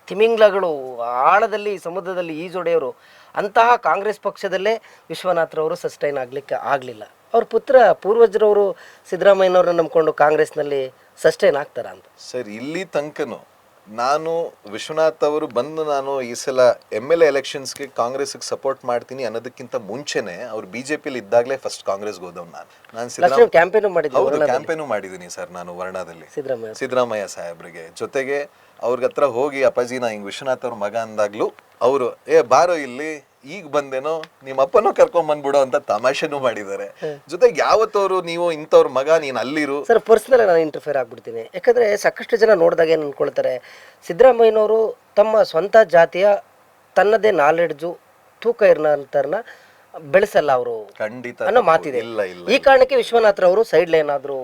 ತಿಮಿಂಗ್ಲಗಳು ಆಳದಲ್ಲಿ ಸಮುದ್ರದಲ್ಲಿ ಈಜೊಡೆಯವರು ಅಂತಹ ಕಾಂಗ್ರೆಸ್ ಪಕ್ಷದಲ್ಲೇ ವಿಶ್ವನಾಥ್ರವರು ಸಸ್ಟೈನ್ ಆಗ್ಲಿಕ್ಕೆ ಆಗಲಿಲ್ಲ. ಅವ್ರ ಪುತ್ರ ಪೂರ್ವಜರವರು ಸಿದ್ದರಾಮಯ್ಯನವ್ರನ್ನ ನಂಬ್ಕೊಂಡು ಕಾಂಗ್ರೆಸ್ನಲ್ಲಿ ಸಸ್ಟೈನ್ ಆಗ್ತಾರ ಅಂತ? ಸರ್ ಇಲ್ಲಿ ತನಕನು ನಾನು ವಿಶ್ವನಾಥ್ ಅವರು ಬಂದು ನಾನು ಈ ಸಲ ಎಂ ಎಲ್ ಎ ಎಲೆಕ್ಷನ್ಸ್ಗೆ ಕಾಂಗ್ರೆಸ್ಗೆ ಸಪೋರ್ಟ್ ಮಾಡ್ತೀನಿ ಅನ್ನೋದಕ್ಕಿಂತ ಮುಂಚೆನೆ ಅವ್ರು ಬಿಜೆಪಿಲಿ ಇದ್ದಾಗಲೇ ಫಸ್ಟ್ ಕಾಂಗ್ರೆಸ್ಗೆ ಹೋದವ್ ನಾನು. ನಾನು ಸಿದ್ದರಾಮ ಕ್ಯಾಂಪೇನು ಮಾಡಿದ್ರು ಹೌದು ಕ್ಯಾಂಪೇನು ಮಾಡಿದ್ದೀನಿ ಸರ್ ನಾನು ವರ್ಣದಲ್ಲಿ. ಸಿದ್ದರಾಮಯ್ಯ ಸಾಹೇಬ್ರಿಗೆ. ಜೊತೆಗೆ ಅವ್ರ ಹತ್ರ ಹೋಗಿ ಅಪ್ಪಾಜಿ ನಾ ಹಿಂಗ್ ವಿಶ್ವನಾಥ್ ಅವ್ರ ಮಗ ಅಂದಾಗ್ಲೂ ಅವರು ಏ ಬಾರೋ ಇಲ್ಲಿ ಈಗ ಬಂದೇನೋ ನಿಮ್ಮ ಅಪ್ಪನೂ ಕರ್ಕೊಂಡ್ ಬಂದ್ಬಿಡು ಅಂತ ತಮಾಷೆನೂ ಮಾಡಿದ್ದಾರೆ. ಜೊತೆಗೆ ಯಾವತ್ತವರು ನೀವು ಇಂಥವ್ರ ಮಗ ನೀನು ಅಲ್ಲಿರು. ಸರ್ ಪರ್ಸ್ನಲ್ ನಾನು ಇಂಟರ್ಫಿಯರ್ ಆಗ್ಬಿಡ್ತೀನಿ. ಯಾಕಂದ್ರೆ ಸಾಕಷ್ಟು ಜನ ನೋಡಿದಾಗ ಏನು ಅನ್ಕೊಳ್ತಾರೆ ಸಿದ್ದರಾಮಯ್ಯನವರು ತಮ್ಮ ಸ್ವಂತ ಜಾತಿಯ ತನ್ನದೇ ನಾಲೆಡ್ಜು ತೂಕ ಇರೋಂಥವ್ರನ್ನ ಬೆಳೆಸಲ್ಲ ಅವರು ಖಂಡಿತ ಅನ್ನೋ ಮಾತಿದೆ. ಇಲ್ಲ ಇಲ್ಲ ಈ ಕಾರಣಕ್ಕೆ ವಿಶ್ವನಾಥ್ ಅವರು ಸೈಡ್ ಲೈನ್ ಆದ್ರು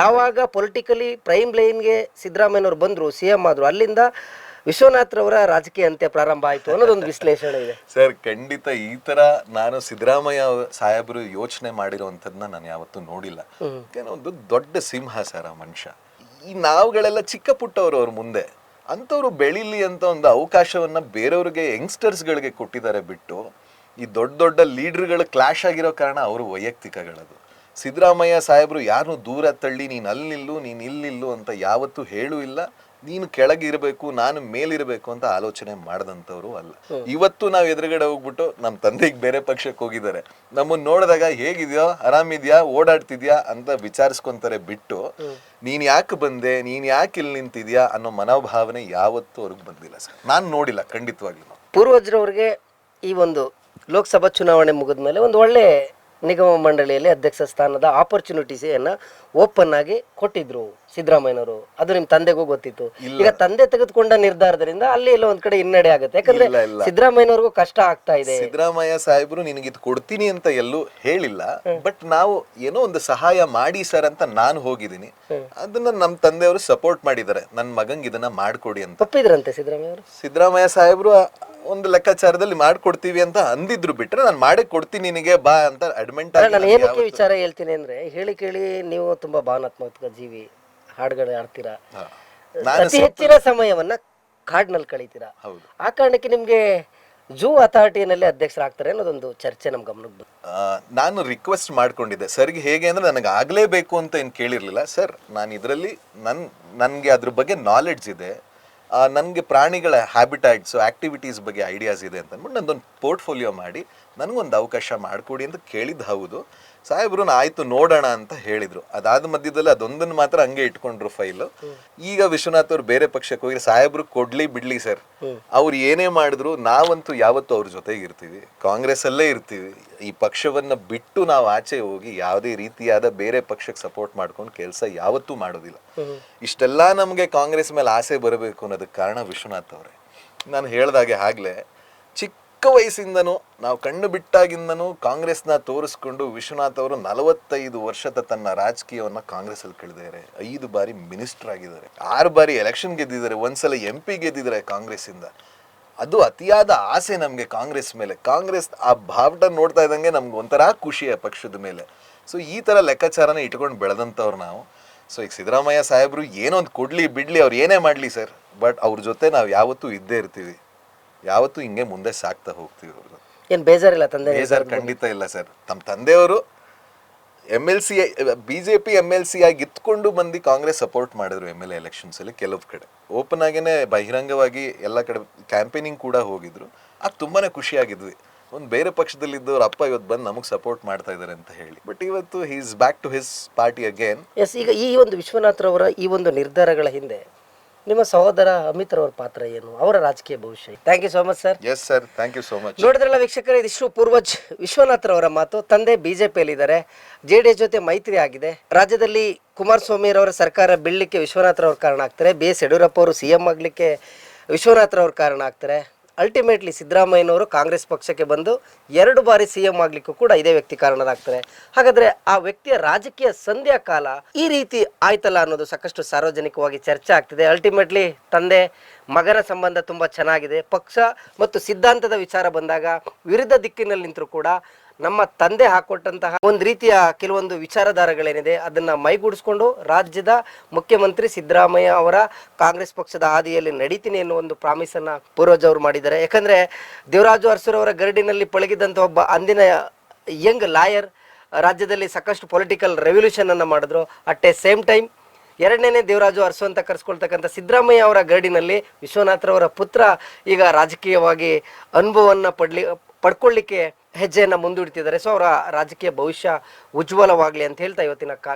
ಯಾವಾಗ ಪೊಲಿಟಿಕಲಿ ಪ್ರೈಮ್ ಲೈನ್ಗೆ ಸಿದ್ದರಾಮಯ್ಯನವ್ರು ಬಂದ್ರು ಸಿ ಎಂ ಆದ್ರು ಅಲ್ಲಿಂದ ವಿಶ್ವನಾಥ್ ರವರ ರಾಜಕೀಯ ಅಂತ್ಯ ಪ್ರಾರಂಭ ಆಯ್ತು ಅನ್ನೋದೊಂದು ವಿಶ್ಲೇಷಣೆ ಇದೆ. ಸರ್ ಖಂಡಿತ ಈ ತರ ನಾನು ಸಿದ್ದರಾಮಯ್ಯ ಸಾಹೇಬರು ಯೋಚನೆ ಮಾಡಿರೋಂಥದ್ದನ್ನ ನಾನು ಯಾವತ್ತೂ ನೋಡಿಲ್ಲ. ಒಂದು ದೊಡ್ಡ ಸಿಂಹ ಸರ್ ಆ ಮನುಷ್ಯ. ಈ ನಾವುಗಳೆಲ್ಲ ಚಿಕ್ಕ ಪುಟ್ಟವರು ಅವ್ರ ಮುಂದೆ. ಅಂಥವ್ರು ಬೆಳಿಲಿ ಅಂತ ಒಂದು ಅವಕಾಶವನ್ನ ಬೇರೆಯವ್ರಿಗೆ ಯಂಗ್ಸ್ಟರ್ಸ್ಗಳಿಗೆ ಕೊಟ್ಟಿದ್ದಾರೆ ಬಿಟ್ಟು ಈ ದೊಡ್ಡ ದೊಡ್ಡ ಲೀಡರ್ಗಳ ಕ್ಲಾಶ್ ಆಗಿರೋ ಕಾರಣ ಅವರು ವೈಯಕ್ತಿಕಗಳದು. ಸಿದ್ದರಾಮಯ್ಯ ಸಾಹೇಬರು ಯಾರನ್ನು ದೂರ ತಳ್ಳಿ ನೀನು ಅಲ್ಲಿ ನಿಲ್ಲು ನೀನು ಇಲ್ಲಿ ನಿಲ್ಲು ಅಂತ ಯಾವತ್ತೂ ಹೇಳೂ ಇಲ್ಲ. ನೀನು ಕೆಳಗಿರಬೇಕು ನಾನು ಮೇಲಿರಬೇಕು ಅಂತ ಆಲೋಚನೆ ಮಾಡಿದಂಥವ್ರು ಅಲ್ಲ. ಇವತ್ತು ನಾವು ಎದುರುಗಡೆ ಹೋಗ್ಬಿಟ್ಟು ನಮ್ಮ ತಂದೆಗೆ ಬೇರೆ ಪಕ್ಷಕ್ಕೆ ಹೋಗಿದ್ದಾರೆ. ನಮ್ಮನ್ನು ನೋಡಿದಾಗ ಹೇಗಿದೆಯೋ ಆರಾಮಿದ್ಯಾ ಓಡಾಡ್ತಿದ್ಯಾ ಅಂತ ವಿಚಾರಿಸ್ಕೊಂತಾರೆ ಬಿಟ್ಟು ನೀನು ಯಾಕೆ ಬಂದೆ ನೀನು ಯಾಕೆ ಇಲ್ಲಿ ನಿಂತಿದ್ಯಾ ಅನ್ನೋ ಮನೋಭಾವನೆ ಯಾವತ್ತೂ ಅವ್ರಿಗೆ ಬಂದಿಲ್ಲ ಸರ್. ನಾನು ನೋಡಿಲ್ಲ ಖಂಡಿತವಾಗ್ಲೂ. ಪೂರ್ವಜರವ್ರಿಗೆ ಈ ಒಂದು ಲೋಕಸಭಾ ಚುನಾವಣೆ ಮುಗಿದ ಮೇಲೆ ಒಂದು ಒಳ್ಳೆ ನಿಗಮ ಮಂಡಳಿಯಲ್ಲಿ ಅಧ್ಯಕ್ಷ ಸ್ಥಾನದ ಆಪರ್ಚುನಿಟೀಸನ್ನು ಓಪನ್ ಆಗಿ ಕೊಟ್ಟಿದ್ರು ಸಿದ್ದರಾಮಯ್ಯನವರು. ಅದು ನಿಮ್ಮ ತಂದೆಗೂ ಗೊತ್ತಿತ್ತು. ಈಗ ತಂದೆ ತೆಗೆದುಕೊಂಡ ನಿರ್ಧಾರದಿಂದ ಅಲ್ಲಿ ಎಲ್ಲ ಒಂದ್ ಕಡೆ ಹಿನ್ನಡೆ ಆಗುತ್ತೆ. ಯಾಕಂದ್ರೆ. ಸಿದ್ದರಾಮಯ್ಯನವ್ರಿಗೂ ಕಷ್ಟ ಆಗ್ತಾ ಇದೆ. ಸಿದ್ದರಾಮಯ್ಯ ಸಾಹೇಬರು ನಿನಗೆ ಇದು ಕೊಡ್ತೀನಿ ಅಂತ ಎಲ್ಲೂ ಹೇಳಿಲ್ಲ. ಬಟ್ ನಾವು ಏನೋ ಒಂದು ಸಹಾಯ ಮಾಡಿ ಸರ್ ಅಂತ ನಾನು ಹೋಗಿದ್ದೀನಿ. ಅದನ್ನ ನಮ್ಮ ತಂದೆಯವರು ಸಪೋರ್ಟ್ ಮಾಡಿದ್ದಾರೆ. ನನ್ನ ಮಗಂಗೆ ಇದನ್ನ ಮಾಡ್ಕೊಡಿ ಅಂತ. ಒಪ್ಪಿದ್ರಂತೆ ಸಿದ್ದರಾಮಯ್ಯ ಸಿದ್ದರಾಮಯ್ಯ ಸಾಹೇಬರು ಒಂದು ಲೆಕ್ಕಾಚಾರದಲ್ಲಿ ಮಾಡ್ಕೊಡ್ತೀವಿ ಅಂತ ಅಂದಿದ್ರು ಬಿಟ್ರೆ ನಾನು ಮಾಡೇ ಕೊಡ್ತೀನಿ ನಿನಗೆ ಬಾ ಅಂತ ಅಡ್ಮೆಂಟ್ ನಾನು ಏನಕ್ಕೆ ವಿಚಾರ ಹೇಳ್ತೀನಿ ಅಂದ್ರೆ ಹೇಳಿ ಕೇಳಿ ನೀವು ತುಂಬಾ ಭಾವನಾತ್ಮಕ ಜೀವಿ ಹಾಡುಗಳು ಆಡ್ತೀರಾ? ನಾನು ಅತಿ ಹೆಚ್ಚಿನ ಸಮಯವನ್ನ ಕಾಡ್ನಲ್ಲಿ ಕಳೀತೀರಾ? ಹೌದು. ಆ ಕಾರಣಕ್ಕೆ ನಿಮ್ಗೆ ಜೂ ಅಥಾರಿಟಿನಲ್ಲಿ ಅಧ್ಯಕ್ಷರಾಗ್ತಾರೆ ಅನ್ನೋದೊಂದು ಚರ್ಚೆ ನಮ್ಮ ಗಮನಕ್ಕೆ ಬಂತು. ನಾನು ರಿಕ್ವೆಸ್ಟ್ ಮಾಡ್ಕೊಂಡಿದ್ದೆ. ಸರ್ಗೆ ಹೇಗೆ ಅಂದ್ರೆ ನನಗೆ ಆಗಲೇಬೇಕು ಅಂತ ಏನು ಕೇಳಿರ್ಲಿಲ್ಲ. ಸರ್ ನಾನು ಇದರಲ್ಲಿ ನನ್ ನನಗೆ ಅದ್ರ ಬಗ್ಗೆ ನಾಲೆಡ್ಜ್ ಇದೆ. ನನಗೆ ಪ್ರಾಣಿಗಳ ಹ್ಯಾಬಿಟ್ಯಾಟ್ಸು ಆ್ಯಕ್ಟಿವಿಟೀಸ್ ಬಗ್ಗೆ ಐಡಿಯಾಸ್ ಇದೆ ಅಂತ ಅಂದ್ಬಿಟ್ಟು ನಂದೊಂದು ಪೋರ್ಟ್ಫೋಲಿಯೋ ಮಾಡಿ, ನನಗೊಂದು ಅವಕಾಶ ಮಾಡಿಕೊಡಿ ಅಂತ ಕೇಳಿದ್ದು ಹೌದು. ಸಾಹೇಬ್ರು ಆಯ್ತು ನೋಡೋಣ ಅಂತ ಹೇಳಿದ್ರು. ಅದಾದ ಮಧ್ಯದಲ್ಲಿ ಅದೊಂದನ್ನು ಮಾತ್ರ ಹಂಗೆ ಇಟ್ಕೊಂಡ್ರು ಫೈಲು. ಈಗ ವಿಶ್ವನಾಥ್ ಅವ್ರು ಬೇರೆ ಪಕ್ಷಕ್ಕೆ ಹೋಗಿ ಸಾಹೇಬ್ರು ಕೊಡ್ಲಿ ಬಿಡ್ಲಿ ಸರ್. ಅವ್ರು ಏನೇ ಮಾಡಿದ್ರು ನಾವಂತೂ ಯಾವತ್ತೂ ಅವ್ರ ಜೊತೆಗೆ ಇರ್ತೀವಿ. ಕಾಂಗ್ರೆಸ್ ಅಲ್ಲೇ ಇರ್ತೀವಿ. ಈ ಪಕ್ಷವನ್ನ ಬಿಟ್ಟು ನಾವು ಆಚೆ ಹೋಗಿ ಯಾವುದೇ ರೀತಿಯಾದ ಬೇರೆ ಪಕ್ಷಕ್ಕೆ ಸಪೋರ್ಟ್ ಮಾಡ್ಕೊಂಡು ಕೆಲಸ ಯಾವತ್ತೂ ಮಾಡೋದಿಲ್ಲ. ಇಷ್ಟೆಲ್ಲ ನಮಗೆ ಕಾಂಗ್ರೆಸ್ ಮೇಲೆ ಆಸೆ ಬರಬೇಕು ಅನ್ನೋದಕ್ಕೆ ಕಾರಣ ವಿಶ್ವನಾಥ್ ಅವರೇ. ನಾನು ಹೇಳ್ದಾಗೆ ಆಗ್ಲೇ ಚಿಕ್ಕ ವಯಸ್ಸಿಂದನೂ, ನಾವು ಕಣ್ಣು ಬಿಟ್ಟಾಗಿಂದನೂ ಕಾಂಗ್ರೆಸ್ನ ತೋರಿಸ್ಕೊಂಡು ವಿಶ್ವನಾಥ್ ಅವರು ನಲವತ್ತೈದು ವರ್ಷದ ತನ್ನ ರಾಜಕೀಯವನ್ನು ಕಾಂಗ್ರೆಸ್ಸಲ್ಲಿ ಕಳೆದಿದ್ದಾರೆ. ಐದು ಬಾರಿ ಮಿನಿಸ್ಟರ್ ಆಗಿದ್ದಾರೆ. ಆರು ಬಾರಿ ಎಲೆಕ್ಷನ್ ಗೆದ್ದಿದ್ದಾರೆ. ಒಂದ್ಸಲ ಎಂ ಪಿ ಗೆದ್ದಿದ್ದಾರೆ ಕಾಂಗ್ರೆಸ್ ಇಂದ ಅದು ಅತಿಯಾದ ಆಸೆ ನಮಗೆ ಕಾಂಗ್ರೆಸ್ ಮೇಲೆ. ಕಾಂಗ್ರೆಸ್ ಆ ಭಾವಟ ನೋಡ್ತಾ ಇದ್ದಂಗೆ ನಮ್ಗೆ ಒಂಥರ ಖುಷಿ ಆ ಪಕ್ಷದ ಮೇಲೆ. ಸೊ ಈ ಥರ ಲೆಕ್ಕಾಚಾರನ ಇಟ್ಕೊಂಡು ಬೆಳೆದಂಥವ್ರು ನಾವು. ಸೊ ಈಗ ಸಿದ್ದರಾಮಯ್ಯ ಸಾಹೇಬರು ಏನೊಂದು ಕೊಡಲಿ, ಬಿಡ್ಲಿ ಅವ್ರು ಏನೇ ಮಾಡಲಿ ಸರ್. ಬಟ್ ಅವ್ರ ಜೊತೆ ನಾವು ಯಾವತ್ತೂ ಇದ್ದೇ ಇರ್ತೀವಿ. ಯಾವತ್ತೂ ಹಿಂಗೆ ಮುಂದೆ ಸಾಕ್ತಾ ಹೋಗ್ತೀವಿ ಏನು ಏನ್ ಬೇಜಾರಿಲ್ಲ ತಂದೆ ಬೇಜಾರು ಖಂಡಿತ ಇಲ್ಲ ಸರ್. ತಮ್ಮ ತಂದೆಯವರು M L C B J P M L C ಆಗಿ ಇತ್ಕೊಂಡು ಬಂದು ಕಾಂಗ್ರೆಸ್ ಸಪೋರ್ಟ್ ಮಾಡಿದ್ರು ಎಂ ಎಲ್ ಎ ಎಲೆಕ್ಷನ್ಸ್ ಅಲ್ಲಿ ಕೆಲವು ಕಡೆ. ಓಪನ್ ಆಗೇನೆ ಬಹಿರಂಗವಾಗಿ ಎಲ್ಲ ಕಡೆ ಕ್ಯಾಂಪೇನಿಂಗ್ ಕೂಡ ಹೋಗಿದ್ರು. ಆಗ ತುಂಬಾನೇ ಖುಷಿಯಾಗಿದ್ವಿ. ಒಂದು ಬೇರೆ ಪಕ್ಷದಲ್ಲಿದ್ದವ್ರ ಅಪ್ಪ ಇವತ್ತು ಬಂದು ನಮಗೆ ಸಪೋರ್ಟ್ ಮಾಡ್ತಾ ಇದ್ದಾರೆ ಅಂತ ಹೇಳಿ. ಬಟ್ ಇವತ್ತು he is back to his party again yes ಈಗ ಈ ಒಂದು ವಿಶ್ವನಾಥ್ರವರ ಈ ಒಂದು ನಿರ್ಧಾರಗಳ ಹಿಂದೆ ನಿಮ್ಮ ಸಹೋದರ ಅಮಿತ್ ರವರ ಪಾತ್ರ ಏನು? ಅವರ ರಾಜಕೀಯ ಭವಿಷ್ಯ. Thank you so much sir yes sir thank you so much ನೋಡಿದ್ರಲ್ಲ ವೀಕ್ಷಕರೇ ಇದಿಷ್ಟು ಪೂರ್ವಜ್ ವಿಶ್ವನಾಥ್ರವರ ಮಾತು. ತಂದೆ ಬಿಜೆಪಿಯಲ್ಲಿದ್ದಾರೆ. ಜೆ ಡಿ ಎಸ್ ಜೊತೆ ಮೈತ್ರಿ ಆಗಿದೆ. ರಾಜ್ಯದಲ್ಲಿ ಕುಮಾರಸ್ವಾಮಿರವರ ಸರ್ಕಾರ ಬೀಳಲಿಕ್ಕೆ ವಿಶ್ವನಾಥ್ರವ್ರ ಕಾರಣ ಆಗ್ತಾರೆ. ಬಿ ಎಸ್ ಯಡಿಯೂರಪ್ಪ ಅವರು ಸಿ ಎಂ ಆಗಲಿಕ್ಕೆ ವಿಶ್ವನಾಥ್ರವ್ರ ಕಾರಣ ಆಗ್ತಾರೆ. ಅಲ್ಟಿಮೇಟ್ಲಿ ಸಿದ್ದರಾಮಯ್ಯನವರು ಕಾಂಗ್ರೆಸ್ ಪಕ್ಷಕ್ಕೆ ಬಂದು ಎರಡು ಬಾರಿ ಸಿ ಎಂ ಆಗ್ಲಿಕ್ಕೂ ಕೂಡ ಇದೇ ವ್ಯಕ್ತಿ ಕಾರಣರಾಗ್ತಾರೆ. ಹಾಗಾದ್ರೆ ಆ ವ್ಯಕ್ತಿಯ ರಾಜಕೀಯ ಸಂಧ್ಯಾ ಕಾಲ ಈ ರೀತಿ ಆಯ್ತಲ್ಲ ಅನ್ನೋದು ಸಾಕಷ್ಟು ಸಾರ್ವಜನಿಕವಾಗಿ ಚರ್ಚೆ ಆಗ್ತಿದೆ. ಅಲ್ಟಿಮೇಟ್ಲಿ ತಂದೆ, ಮಗನ ಸಂಬಂಧ ತುಂಬ ಚೆನ್ನಾಗಿದೆ. ಪಕ್ಷ ಮತ್ತು ಸಿದ್ಧಾಂತದ ವಿಚಾರ ಬಂದಾಗ ವಿರುದ್ಧ ದಿಕ್ಕಿನಲ್ಲಿ ನಿಂತರೂ ಕೂಡ ನಮ್ಮ ತಂದೆ ಹಾಕೊಟ್ಟಂತಹ ಒಂದು ರೀತಿಯ ಕೆಲವೊಂದು ವಿಚಾರಧಾರಗಳೇನಿದೆ, ಅದನ್ನ ಮೈಗೂಡಿಸ್ಕೊಂಡು ರಾಜ್ಯದ ಮುಖ್ಯಮಂತ್ರಿ ಸಿದ್ದರಾಮಯ್ಯ ಅವರ ಕಾಂಗ್ರೆಸ್ ಪಕ್ಷದ ಹಾದಿಯಲ್ಲಿ ನಡೀತೀನಿ ಎನ್ನುವ ಒಂದು ಪ್ರಾಮಿಸ್ ಅನ್ನ ಪೂರ್ವಜ್ ಅವರು ಮಾಡಿದ್ದಾರೆ. ಯಾಕಂದ್ರೆ ದೇವರಾಜು ಅರಸರವರ ಗರಡಿನಲ್ಲಿ ಪಳಗಿದಂತ ಒಬ್ಬ ಅಂದಿನ ಯಂಗ್ ಲಾಯರ್ ರಾಜ್ಯದಲ್ಲಿ ಸಾಕಷ್ಟು ಪೊಲಿಟಿಕಲ್ ರೆವಲ್ಯೂಷನ್ ಅನ್ನ ಮಾಡಿದ್ರು. ಅಟ್ ಎ ಸೇಮ್ ಟೈಮ್ ಎರಡನೇ ದೇವರಾಜು ಅರಸು ಅಂತ ಕರೆಸ್ಕೊಳ್ತಕ್ಕಂಥ ಸಿದ್ದರಾಮಯ್ಯ ಅವರ ಗರಡಿನಲ್ಲಿ ವಿಶ್ವನಾಥ್ರವರ ಪುತ್ರ ಈಗ ರಾಜಕೀಯವಾಗಿ ಅನುಭವವನ್ನು ಪಡ್ಲಿ, ಪಡ್ಕೊಳ್ಳಿಕ್ಕೆ ಹೆಜ್ಜೆಯನ್ನು ಮುಂದೂಡ್ತಿದ್ದಾರೆ. ಸೊ ಅವರ ರಾಜಕೀಯ ಭವಿಷ್ಯ ಉಜ್ವಲವಾಗಲಿ ಅಂತ ಹೇಳ್ತಾ ಇವತ್ತಿನ ಕಾ,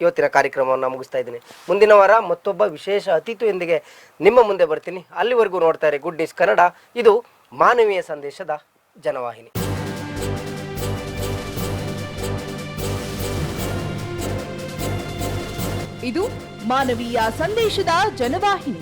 ಇವತ್ತಿನ ಕಾರ್ಯಕ್ರಮವನ್ನು ಮುಗಿಸ್ತಾ ಇದ್ದೀನಿ. ಮುಂದಿನ ವಾರ ಮತ್ತೊಬ್ಬ ವಿಶೇಷ ಅತಿಥಿಯೊಂದಿಗೆ ನಿಮ್ಮ ಮುಂದೆ ಬರ್ತೀನಿ. ಅಲ್ಲಿವರೆಗೂ ನೋಡ್ತಾ ಇರಿ ಗುಡ್ ನ್ಯೂಸ್ ಕನ್ನಡ ಇದು ಮಾನವೀಯ ಸಂದೇಶದ ಜನವಾಹಿನಿ. ಇದು ಮಾನವೀಯ ಸಂದೇಶದ ಜನವಾಹಿನಿ.